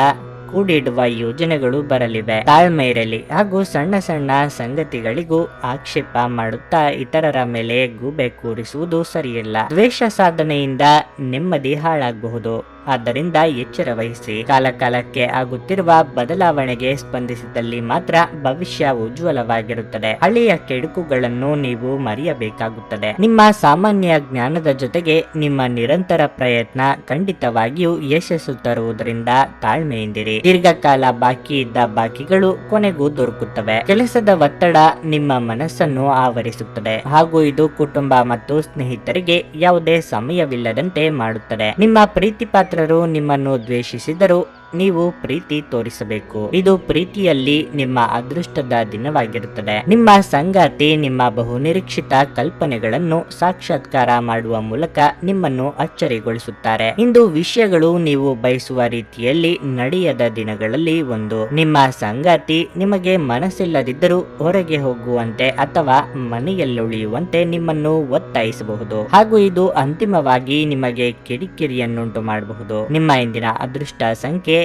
Speaker 1: ಕೂಡಿಡುವ ಯೋಜನೆಗಳು ಬರಲಿವೆ. ತಾಳ್ಮೆ ಇರಲಿ ಹಾಗೂ ಸಣ್ಣ ಸಣ್ಣ ಸಂಗತಿಗಳಿಗೂ ಆಕ್ಷೇಪ ಮಾಡುತ್ತಾ ಇತರರ ಮೇಲೆ ಗೂಬೆ ಕೂರಿಸುವುದು ಸರಿಯಲ್ಲ. ದ್ವೇಷ ಸಾಧನೆಯಿಂದ ನೆಮ್ಮದಿ ಹಾಳಾಗಬಹುದು. ಆದ್ದರಿಂದ ಎಚ್ಚರ ವಹಿಸಿ ಕಾಲಕಾಲಕ್ಕೆ ಆಗುತ್ತಿರುವ ಬದಲಾವಣೆಗೆ ಸ್ಪಂದಿಸಿದಲ್ಲಿ ಮಾತ್ರ ಭವಿಷ್ಯ ಉಜ್ವಲವಾಗಿರುತ್ತದೆ. ಹಳೆಯ ಕೆಡುಕುಗಳನ್ನು ನೀವು ಮರೆಯಬೇಕಾಗುತ್ತದೆ. ನಿಮ್ಮ ಸಾಮಾನ್ಯ ಜ್ಞಾನದ ಜೊತೆಗೆ ನಿಮ್ಮ ನಿರಂತರ ಪ್ರಯತ್ನ ಖಂಡಿತವಾಗಿಯೂ ಯಶಸ್ಸು ತರುವುದರಿಂದ ತಾಳ್ಮೆಯಿಂದಿರಿ. ದೀರ್ಘಕಾಲ ಬಾಕಿ ಇದ್ದ ಬಾಕಿಗಳು ಕೊನೆಗೂ ದೊರಕುತ್ತವೆ. ಕೆಲಸದ ಒತ್ತಡ ನಿಮ್ಮ ಮನಸ್ಸನ್ನು ಆವರಿಸುತ್ತದೆ. ಹಾಗೂ ಇದು ಕುಟುಂಬ ಮತ್ತು ಸ್ನೇಹಿತರಿಗೆ ಯಾವುದೇ ಸಮಯವಿಲ್ಲದಂತೆ ಮಾಡುತ್ತದೆ. ನಿಮ್ಮ ಪ್ರೀತಿ ಪಾತ್ರರು ನಿಮ್ಮನ್ನು ದ್ವೇಷಿಸಿದರೂ. ನೀವು ಪ್ರೀತಿ ತೋರಿಸಬೇಕು. ಇದು ಪ್ರೀತಿಯಲ್ಲಿ ನಿಮ್ಮ ಅದೃಷ್ಟದ ದಿನವಾಗಿರುತ್ತದೆ. ನಿಮ್ಮ ಸಂಗಾತಿ ನಿಮ್ಮ ಬಹುನಿರೀಕ್ಷಿತ ಕಲ್ಪನೆಗಳನ್ನು ಸಾಕ್ಷಾತ್ಕಾರ ಮಾಡುವ ಮೂಲಕ ನಿಮ್ಮನ್ನು ಅಚ್ಚರಿಗೊಳಿಸುತ್ತಾರೆ. ಇಂದು ವಿಷಯಗಳು ನೀವು ಬಯಸುವ ರೀತಿಯಲ್ಲಿ ನಡೆಯದ ದಿನಗಳಲ್ಲಿ ಒಂದು. ನಿಮ್ಮ ಸಂಗಾತಿ ನಿಮಗೆ ಮನಸ್ಸಿಲ್ಲದಿದ್ದರೂ ಹೊರಗೆ ಹೋಗುವಂತೆ ಅಥವಾ ಮನೆಯಲ್ಲುಳಿಯುವಂತೆ ನಿಮ್ಮನ್ನು ಒತ್ತಾಯಿಸಬಹುದು. ಹಾಗೂ ಇದು ಅಂತಿಮವಾಗಿ ನಿಮಗೆ ಕಿರಿಕಿರಿಯನ್ನುಂಟು ಮಾಡಬಹುದು. ನಿಮ್ಮ ಇಂದಿನ ಅದೃಷ್ಟ ಸಂಖ್ಯೆ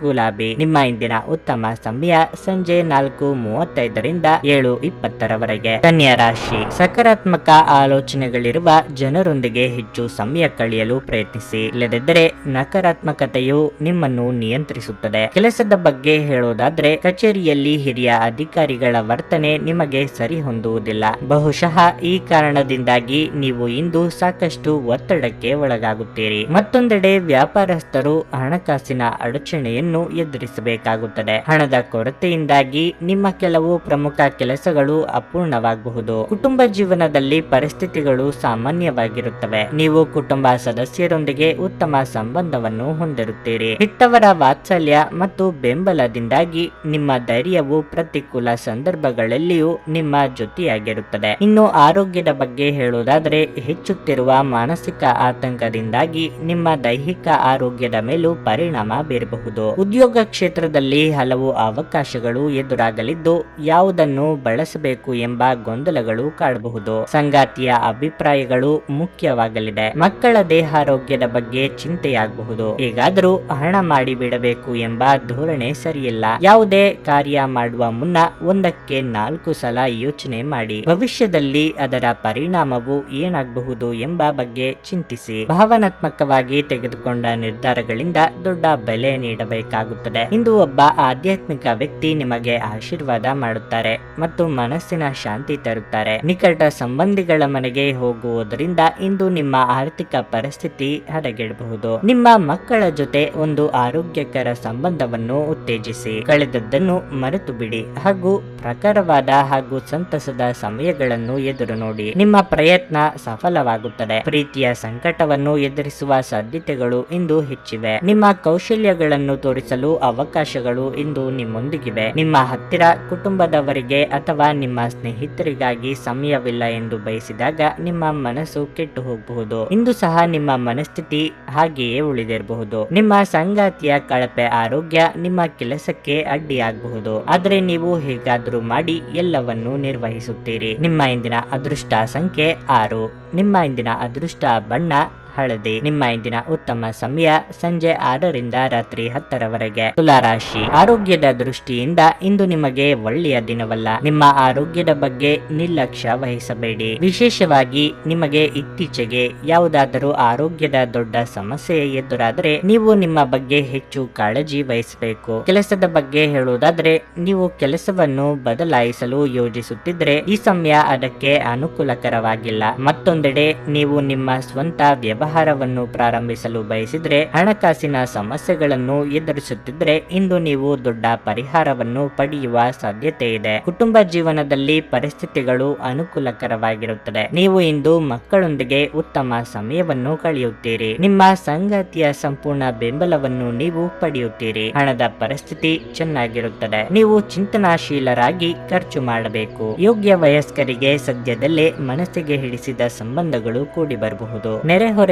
Speaker 1: ಗುಲಾಬಿ. ನಿಮ್ಮ ಇಂದಿನ ಉತ್ತಮ ಸಮಯ ಸಂಜೆ ನಾಲ್ಕು ಮೂವತ್ತೈದರಿಂದ ಏಳು ಇಪ್ಪತ್ತರವರೆಗೆ. ಕನ್ಯಾ ರಾಶಿ. ಸಕಾರಾತ್ಮಕ ಆಲೋಚನೆಗಳಿರುವ ಜನರೊಂದಿಗೆ ಹೆಚ್ಚು ಸಮಯ ಕಳೆಯಲು ಪ್ರಯತ್ನಿಸಿ. ಇಲ್ಲದಿದ್ದರೆ ನಕಾರಾತ್ಮಕತೆಯು ನಿಮ್ಮನ್ನು ನಿಯಂತ್ರಿಸುತ್ತದೆ. ಕೆಲಸದ ಬಗ್ಗೆ ಹೇಳೋದಾದ್ರೆ, ಕಚೇರಿಯಲ್ಲಿ ಹಿರಿಯ ಅಧಿಕಾರಿಗಳ ವರ್ತನೆ ನಿಮಗೆ ಸರಿ ಹೊಂದುವುದಿಲ್ಲ ಬಹುಶಃ ಈ ಕಾರಣದಿಂದಾಗಿ ನೀವು ಇಂದು ಸಾಕಷ್ಟು ಒತ್ತಡಕ್ಕೆ ಒಳಗಾಗುತ್ತೀರಿ. ಮತ್ತೊಂದೆಡೆ ವ್ಯಾಪಾರಸ್ಥರು ಹಣಕಾಸಿನ ಅಡಚಣೆಯನ್ನು ಎದುರಿಸಬೇಕಾಗುತ್ತದೆ. ಹಣದ ಕೊರತೆಯಿಂದಾಗಿ ನಿಮ್ಮ ಕೆಲವು ಪ್ರಮುಖ ಕೆಲಸಗಳು ಅಪೂರ್ಣವಾಗಬಹುದು. ಕುಟುಂಬ ಜೀವನದಲ್ಲಿ ಪರಿಸ್ಥಿತಿಗಳು ಸಾಮಾನ್ಯವಾಗಿರುತ್ತವೆ. ನೀವು ಕುಟುಂಬ ಸದಸ್ಯರೊಂದಿಗೆ ಉತ್ತಮ ಸಂಬಂಧವನ್ನು ಹೊಂದಿರುತ್ತೀರಿ. ಹಿಟ್ಟವರ ವಾತ್ಸಲ್ಯ ಮತ್ತು ಬೆಂಬಲದಿಂದಾಗಿ ನಿಮ್ಮ ಧೈರ್ಯವು ಪ್ರತಿಕೂಲ ಸಂದರ್ಭಗಳಲ್ಲಿಯೂ ನಿಮ್ಮ ಜೊತೆಯಾಗಿರುತ್ತದೆ. ಇನ್ನು ಆರೋಗ್ಯದ ಬಗ್ಗೆ ಹೇಳುವುದಾದರೆ, ಹೆಚ್ಚುತ್ತಿರುವ ಮಾನಸಿಕ ಆತಂಕದಿಂದಾಗಿ ನಿಮ್ಮ ದೈಹಿಕ ಆರೋಗ್ಯದ ಮೇಲೂ ಪರಿಣಾಮ ಬೀರಬಹುದು. ಉದ್ಯೋಗ ಕ್ಷೇತ್ರದಲ್ಲಿ ಹಲವು ಅವಕಾಶಗಳು ಎದುರಾಗಲಿದ್ದು ಯಾವುದನ್ನು ಬಳಸಬೇಕು ಎಂಬ ಗೊಂದಲಗಳು ಕಾಡಬಹುದು. ಸಂಗಾತಿಯ ಅಭಿಪ್ರಾಯಗಳು ಮುಖ್ಯವಾಗಲಿದೆ. ಮಕ್ಕಳ ದೇಹಾರೋಗ್ಯದ ಬಗ್ಗೆ ಚಿಂತೆಯಾಗಬಹುದು. ಹೇಗಾದರೂ ಹಣ ಮಾಡಿ ಬಿಡಬೇಕು ಎಂಬ ಧೋರಣೆ ಸರಿಯಿಲ್ಲ. ಯಾವುದೇ ಕಾರ್ಯ ಮಾಡುವ ಮುನ್ನ ಒಂದಕ್ಕೆ ನಾಲ್ಕು ಸಲ ಯೋಚನೆ ಮಾಡಿ. ಭವಿಷ್ಯದಲ್ಲಿ ಅದರ ಪರಿಣಾಮವು ಏನಾಗಬಹುದು ಎಂಬ ಬಗ್ಗೆ ಚಿಂತಿಸಿ. ಭಾವನಾತ್ಮಕವಾಗಿ ತೆಗೆದುಕೊಂಡ ನಿರ್ಧಾರಗಳಿಂದ ದೊಡ್ಡ ಬೆಲೆ ನೀಡಬೇಕು. ಮಾಡಬೇಕಾಗುತ್ತದೆ ಇಂದು ಒಬ್ಬ ಆಧ್ಯಾತ್ಮಿಕ ವ್ಯಕ್ತಿ ನಿಮಗೆ ಆಶೀರ್ವಾದ ಮಾಡುತ್ತಾರೆ ಮತ್ತು ಮನಸ್ಸಿನ ಶಾಂತಿ ತರುತ್ತಾರೆ. ನಿಕಟ ಸಂಬಂಧಿಗಳ ಮನೆಗೆ ಹೋಗುವುದರಿಂದ ಇಂದು ನಿಮ್ಮ ಆರ್ಥಿಕ ಪರಿಸ್ಥಿತಿ ಹದಗೆಡಬಹುದು. ನಿಮ್ಮ ಮಕ್ಕಳ ಜೊತೆ ಒಂದು ಆರೋಗ್ಯಕರ ಸಂಬಂಧವನ್ನು ಉತ್ತೇಜಿಸಿ. ಕಳೆದದ್ದನ್ನು ಮರೆತು ಬಿಡಿ ಹಾಗೂ ಪ್ರಖರವಾದ ಹಾಗೂ ಸಂತಸದ ಸಮಯಗಳನ್ನು ಎದುರು ನೋಡಿ. ನಿಮ್ಮ ಪ್ರಯತ್ನ ಸಫಲವಾಗುತ್ತದೆ. ಪ್ರೀತಿಯ ಸಂಕಟವನ್ನು ಎದುರಿಸುವ ಸಾಧ್ಯತೆಗಳು ಇಂದು ಹೆಚ್ಚಿವೆ. ನಿಮ್ಮ ಕೌಶಲ್ಯಗಳನ್ನು ತೋರಿಸಲು ಅವಕಾಶಗಳು ಇಂದು ನಿಮ್ಮೊಂದಿಗಿವೆ. ನಿಮ್ಮ ಹತ್ತಿರ ಕುಟುಂಬದವರಿಗೆ ಅಥವಾ ನಿಮ್ಮ ಸ್ನೇಹಿತರಿಗಾಗಿ ಸಮಯವಿಲ್ಲ ಎಂದು ಬಯಸಿದಾಗ ನಿಮ್ಮ ಮನಸ್ಸು ಕೆಟ್ಟು ಹೋಗಬಹುದು. ಇಂದು ಸಹ ನಿಮ್ಮ ಮನಸ್ಥಿತಿ ಹಾಗೆಯೇ ಉಳಿದಿರಬಹುದು. ನಿಮ್ಮ ಸಂಗಾತಿಯ ಕಳಪೆ ಆರೋಗ್ಯ ನಿಮ್ಮ ಕೆಲಸಕ್ಕೆ ಅಡ್ಡಿಯಾಗಬಹುದು. ಆದರೆ ನೀವು ಹೇಗಾದರೂ ಮಾಡಿ ಎಲ್ಲವನ್ನು ನಿರ್ವಹಿಸುತ್ತೀರಿ. ನಿಮ್ಮ ಇಂದಿನ ಅದೃಷ್ಟ ಸಂಖ್ಯೆ ಆರು. ನಿಮ್ಮ ಇಂದಿನ ಅದೃಷ್ಟ ಬಣ್ಣ ಹಳದಿ. ನಿಮ್ಮ ಇಂದಿನ ಉತ್ತಮ ಸಮಯ ಸಂಜೆ ಆರರಿಂದ ರಾತ್ರಿ ಹತ್ತರವರೆಗೆ. ತುಲಾರಾಶಿ. ಆರೋಗ್ಯದ ದೃಷ್ಟಿಯಿಂದ ಇಂದು ನಿಮಗೆ ಒಳ್ಳೆಯ ದಿನವಲ್ಲ. ನಿಮ್ಮ ಆರೋಗ್ಯದ ಬಗ್ಗೆ ನಿರ್ಲಕ್ಷ್ಯ ವಹಿಸಬೇಡಿ. ವಿಶೇಷವಾಗಿ ನಿಮಗೆ ಇತ್ತೀಚೆಗೆ ಯಾವುದಾದರೂ ಆರೋಗ್ಯದ ದೊಡ್ಡ ಸಮಸ್ಯೆ ಎದುರಾದರೆ ನೀವು ನಿಮ್ಮ ಬಗ್ಗೆ ಹೆಚ್ಚು ಕಾಳಜಿ ವಹಿಸಬೇಕು. ಕೆಲಸದ ಬಗ್ಗೆ ಹೇಳುವುದಾದ್ರೆ ನೀವು ಕೆಲಸವನ್ನು ಬದಲಾಯಿಸಲು ಯೋಜಿಸುತ್ತಿದ್ರೆ ಈ ಸಮಯ ಅದಕ್ಕೆ ಅನುಕೂಲಕರವಾಗಿಲ್ಲ. ಮತ್ತೊಂದೆಡೆ ನೀವು ನಿಮ್ಮ ಸ್ವಂತ ವ್ಯವಹಾರವನ್ನು ಪ್ರಾರಂಭಿಸಲು ಬಯಸಿದ್ರೆ ಹಣಕಾಸಿನ ಸಮಸ್ಯೆಗಳನ್ನು ಎದುರಿಸುತ್ತಿದ್ರೆ ಇಂದು ನೀವು ದೊಡ್ಡ ಪರಿಹಾರವನ್ನು ಪಡೆಯುವ ಸಾಧ್ಯತೆ ಇದೆ. ಕುಟುಂಬ ಜೀವನದಲ್ಲಿ ಪರಿಸ್ಥಿತಿಗಳು ಅನುಕೂಲಕರವಾಗಿರುತ್ತದೆ. ನೀವು ಇಂದು ಮಕ್ಕಳೊಂದಿಗೆ ಉತ್ತಮ ಸಮಯವನ್ನು ಕಳೆಯುತ್ತೀರಿ. ನಿಮ್ಮ ಸಂಗಾತಿಯ ಸಂಪೂರ್ಣ ಬೆಂಬಲವನ್ನು ನೀವು ಪಡೆಯುತ್ತೀರಿ. ಹಣದ ಪರಿಸ್ಥಿತಿ ಚೆನ್ನಾಗಿರುತ್ತದೆ. ನೀವು ಚಿಂತನಾಶೀಲರಾಗಿ ಖರ್ಚು ಮಾಡಬೇಕು. ಯೋಗ್ಯ ವಯಸ್ಕರಿಗೆ ಸದ್ಯದಲ್ಲೇ ಮನಸ್ಸಿಗೆ ಹಿಡಿಸಿದ ಸಂಬಂಧಗಳು ಕೂಡಿ ಬರಬಹುದು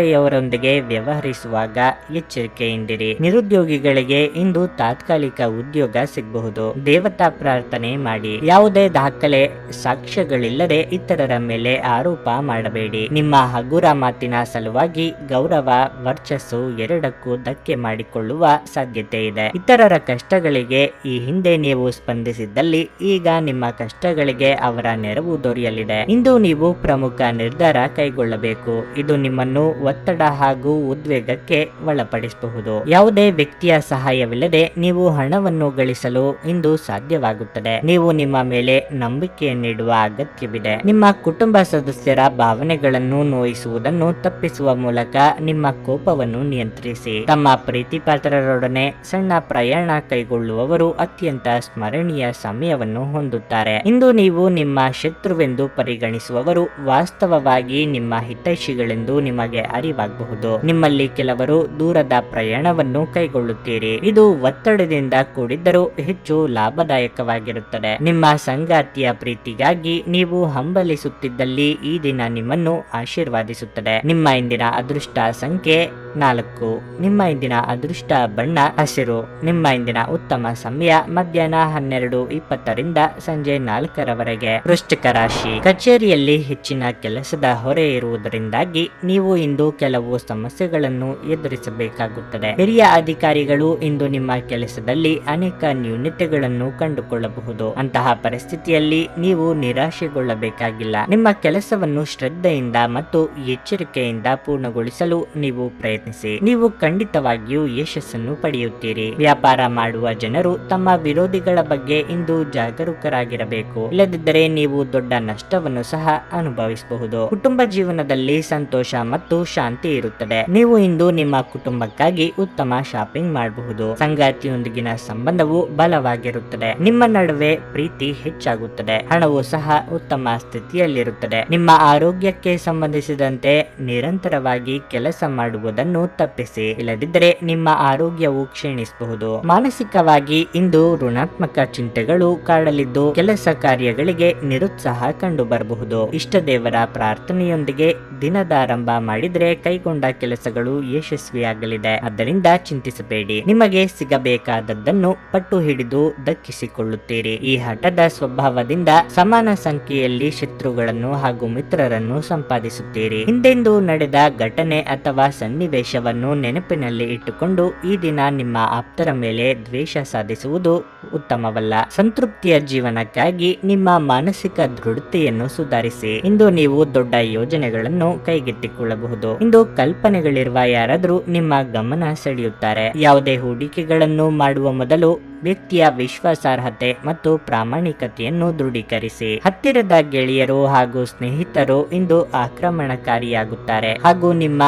Speaker 1: ನೆರೆಹೊರೆಯವರೊಂದಿಗೆ ವ್ಯವಹರಿಸುವಾಗ ಎಚ್ಚರಿಕೆಯಿಂದಿರಿ. ನಿರುದ್ಯೋಗಿಗಳಿಗೆ ಇಂದು ತಾತ್ಕಾಲಿಕ ಉದ್ಯೋಗ ಸಿಗಬಹುದು. ದೇವತಾ ಪ್ರಾರ್ಥನೆ ಮಾಡಿ. ಯಾವುದೇ ದಾಖಲೆ ಸಾಕ್ಷ್ಯಗಳಿಲ್ಲದೆ ಇತರರ ಮೇಲೆ ಆರೋಪ ಮಾಡಬೇಡಿ. ನಿಮ್ಮ ಹಗುರ ಮಾತಿನ ಸಲುವಾಗಿ ಗೌರವ, ವರ್ಚಸ್ಸು ಎರಡಕ್ಕೂ ಧಕ್ಕೆ ಮಾಡಿಕೊಳ್ಳುವ ಸಾಧ್ಯತೆ ಇದೆ. ಇತರರ ಕಷ್ಟಗಳಿಗೆ ಈ ಹಿಂದೆ ನೀವು ಸ್ಪಂದಿಸಿದ್ದಲ್ಲಿ ಈಗ ನಿಮ್ಮ ಕಷ್ಟಗಳಿಗೆ ಅವರ ನೆರವು ದೊರೆಯಲಿದೆ. ಇಂದು ನೀವು ಪ್ರಮುಖ ನಿರ್ಧಾರ ಕೈಗೊಳ್ಳಬೇಕು. ಇದು ನಿಮ್ಮನ್ನು ಒತ್ತಡ ಹಾಗೂ ಉದ್ವೇಗಕ್ಕೆ ಒಳಪಡಿಸಬಹುದು. ಯಾವುದೇ ವ್ಯಕ್ತಿಯ ಸಹಾಯವಿಲ್ಲದೆ ನೀವು ಹಣವನ್ನು ಗಳಿಸಲು ಇಂದು ಸಾಧ್ಯವಾಗುತ್ತದೆ. ನೀವು ನಿಮ್ಮ ಮೇಲೆ ನಂಬಿಕೆಯನ್ನಿಡುವ ಅಗತ್ಯವಿದೆ. ನಿಮ್ಮ ಕುಟುಂಬ ಸದಸ್ಯರ ಭಾವನೆಗಳನ್ನು ನೋಯಿಸುವುದನ್ನು ತಪ್ಪಿಸುವ ಮೂಲಕ ನಿಮ್ಮ ಕೋಪವನ್ನು ನಿಯಂತ್ರಿಸಿ. ತಮ್ಮ ಪ್ರೀತಿಪಾತ್ರರೊಡನೆ ಸಣ್ಣ ಪ್ರಯಾಣ ಕೈಗೊಳ್ಳುವವರು ಅತ್ಯಂತ ಸ್ಮರಣೀಯ ಸಮಯವನ್ನು ಹೊಂದುತ್ತಾರೆ. ಇಂದು ನೀವು ನಿಮ್ಮ ಶತ್ರುವೆಂದು ಪರಿಗಣಿಸುವವರು ವಾಸ್ತವವಾಗಿ ನಿಮ್ಮ ಹಿತೈಷಿಗಳೆಂದು ನಿಮಗೆ ಅರಿವಾಗಬಹುದು. ನಿಮ್ಮಲ್ಲಿ ಕೆಲವರು ದೂರದ ಪ್ರಯಾಣವನ್ನು ಕೈಗೊಳ್ಳುತ್ತೀರಿ. ಇದು ಒತ್ತಡದಿಂದ ಕೂಡಿದ್ದರೂ ಹೆಚ್ಚು ಲಾಭದಾಯಕವಾಗಿರುತ್ತದೆ. ನಿಮ್ಮ ಸಂಗಾತಿಯ ಪ್ರೀತಿಗಾಗಿ ನೀವು ಹಂಬಲಿಸುತ್ತಿದ್ದಲ್ಲಿ ಈ ದಿನ ನಿಮ್ಮನ್ನು ಆಶೀರ್ವಾದಿಸುತ್ತದೆ. ನಿಮ್ಮ ಇಂದಿನ ಅದೃಷ್ಟ ಸಂಖ್ಯೆ ನಾಲ್ಕು. ನಿಮ್ಮ ಇಂದಿನ ಅದೃಷ್ಟ ಬಣ್ಣ ಹಸಿರು. ನಿಮ್ಮ ಇಂದಿನ ಉತ್ತಮ ಸಮಯ ಮಧ್ಯಾಹ್ನ ಹನ್ನೆರಡು ಇಪ್ಪತ್ತರಿಂದ ಸಂಜೆ ನಾಲ್ಕರವರೆಗೆ. ವೃಶ್ಚಿಕ ರಾಶಿ. ಕಚೇರಿಯಲ್ಲಿ ಹೆಚ್ಚಿನ ಕೆಲಸದ ಹೊರೆ ಇರುವುದರಿಂದಾಗಿ ನೀವು ಇಂದು ಕೆಲವು ಸಮಸ್ಯೆಗಳನ್ನು ಎದುರಿಸಬೇಕಾಗುತ್ತದೆ. ಹಿರಿಯ ಅಧಿಕಾರಿಗಳು ಇಂದು ನಿಮ್ಮ ಕೆಲಸದಲ್ಲಿ ಅನೇಕ ನ್ಯೂನತೆಗಳನ್ನು ಕಂಡುಕೊಳ್ಳಬಹುದು. ಅಂತಹ ಪರಿಸ್ಥಿತಿಯಲ್ಲಿ ನೀವು ನಿರಾಶೆಗೊಳ್ಳಬೇಕಾಗಿಲ್ಲ. ನಿಮ್ಮ ಕೆಲಸವನ್ನು ಶ್ರದ್ಧೆಯಿಂದ ಮತ್ತು ಎಚ್ಚರಿಕೆಯಿಂದ ಪೂರ್ಣಗೊಳಿಸಲು ನೀವು ಪ್ರಯತ್ನಿಸಿ. ನೀವು ಖಂಡಿತವಾಗಿಯೂ ಯಶಸ್ಸನ್ನು ಪಡೆಯುತ್ತೀರಿ. ವ್ಯಾಪಾರ ಮಾಡುವ ಜನರು ತಮ್ಮ ವಿರೋಧಿಗಳ ಬಗ್ಗೆ ಇಂದು ಜಾಗರೂಕರಾಗಿರಬೇಕು. ಇಲ್ಲದಿದ್ದರೆ ನೀವು ದೊಡ್ಡ ನಷ್ಟವನ್ನು ಸಹ ಅನುಭವಿಸಬಹುದು. ಕುಟುಂಬ ಜೀವನದಲ್ಲಿ ಸಂತೋಷ ಮತ್ತು ಶಾಂತಿ ಇರುತ್ತದೆ. ನೀವು ಇಂದು ನಿಮ್ಮ ಕುಟುಂಬಕ್ಕಾಗಿ ಉತ್ತಮ ಶಾಪಿಂಗ್ ಮಾಡಬಹುದು. ಸಂಗಾತಿಯೊಂದಿಗಿನ ಸಂಬಂಧವು ಬಲವಾಗಿರುತ್ತದೆ. ನಿಮ್ಮ ನಡುವೆ ಪ್ರೀತಿ ಹೆಚ್ಚಾಗುತ್ತದೆ. ಹಣವು ಸಹ ಉತ್ತಮ ಸ್ಥಿತಿಯಲ್ಲಿರುತ್ತದೆ. ನಿಮ್ಮ ಆರೋಗ್ಯಕ್ಕೆ ಸಂಬಂಧಿಸಿದಂತೆ ನಿರಂತರವಾಗಿ ಕೆಲಸ ಮಾಡುವುದನ್ನು ತಪ್ಪಿಸಿ. ಇಲ್ಲದಿದ್ದರೆ ನಿಮ್ಮ ಆರೋಗ್ಯವು ಕ್ಷೀಣಿಸಬಹುದು. ಮಾನಸಿಕವಾಗಿ ಇಂದು ಋಣಾತ್ಮಕ ಚಿಂತೆಗಳು ಕಾಡಲಿದ್ದು ಕೆಲಸ ಕಾರ್ಯಗಳಿಗೆ ನಿರುತ್ಸಾಹ ಕಂಡು ಬರಬಹುದು ಇಷ್ಟ ದೇವರ ಪ್ರಾರ್ಥನೆಯೊಂದಿಗೆ ದಿನದಾರಂಭ ಮಾಡಿದ್ರೆ ಕೈಗೊಂಡ ಕೆಲಸಗಳು ಯಶಸ್ವಿಯಾಗಲಿದೆ. ಆದ್ದರಿಂದ ಚಿಂತಿಸಬೇಡಿ. ನಿಮಗೆ ಸಿಗಬೇಕಾದದ್ದನ್ನು ಪಟ್ಟು ಹಿಡಿದು ದಕ್ಕಿಸಿಕೊಳ್ಳುತ್ತೀರಿ. ಈ ಹಠದ ಸ್ವಭಾವದಿಂದ ಸಮಾನ ಸಂಖ್ಯೆಯಲ್ಲಿ ಶತ್ರುಗಳನ್ನು ಹಾಗೂ ಮಿತ್ರರನ್ನು ಸಂಪಾದಿಸುತ್ತೀರಿ. ಹಿಂದೆಂದು ನಡೆದ ಘಟನೆ ಅಥವಾ ಸನ್ನಿವೇಶವನ್ನು ನೆನಪಿನಲ್ಲಿ ಇಟ್ಟುಕೊಂಡು ಈ ದಿನ ನಿಮ್ಮ ಆಪ್ತರ ಮೇಲೆ ದ್ವೇಷ ಸಾಧಿಸುವುದು ಉತ್ತಮವಲ್ಲ. ಸಂತೃಪ್ತಿಯ ಜೀವನಕ್ಕಾಗಿ ನಿಮ್ಮ ಮಾನಸಿಕ ದೃಢತೆಯನ್ನು ಸುಧಾರಿಸಿ. ಇಂದು ನೀವು ದೊಡ್ಡ ಯೋಜನೆಗಳನ್ನು ಕೈಗೆತ್ತಿಕೊಳ್ಳಬಹುದು. ಇಂದು ಕಲ್ಪನೆಗಳಿರುವ ಯಾರಾದರೂ ನಿಮ್ಮ ಗಮನ ಸೆಳೆಯುತ್ತಾರೆ. ಯಾವುದೇ ಹೂಡಿಕೆಗಳನ್ನು ಮಾಡುವ ಮೊದಲು ವ್ಯಕ್ತಿಯ ವಿಶ್ವಾಸಾರ್ಹತೆ ಮತ್ತು ಪ್ರಾಮಾಣಿಕತೆಯನ್ನು ದೃಢೀಕರಿಸಿ. ಹತ್ತಿರದ ಗೆಳೆಯರು ಹಾಗೂ ಸ್ನೇಹಿತರು ಇಂದು ಆಕ್ರಮಣಕಾರಿಯಾಗುತ್ತಾರೆ. ಹಾಗೂ ನಿಮ್ಮ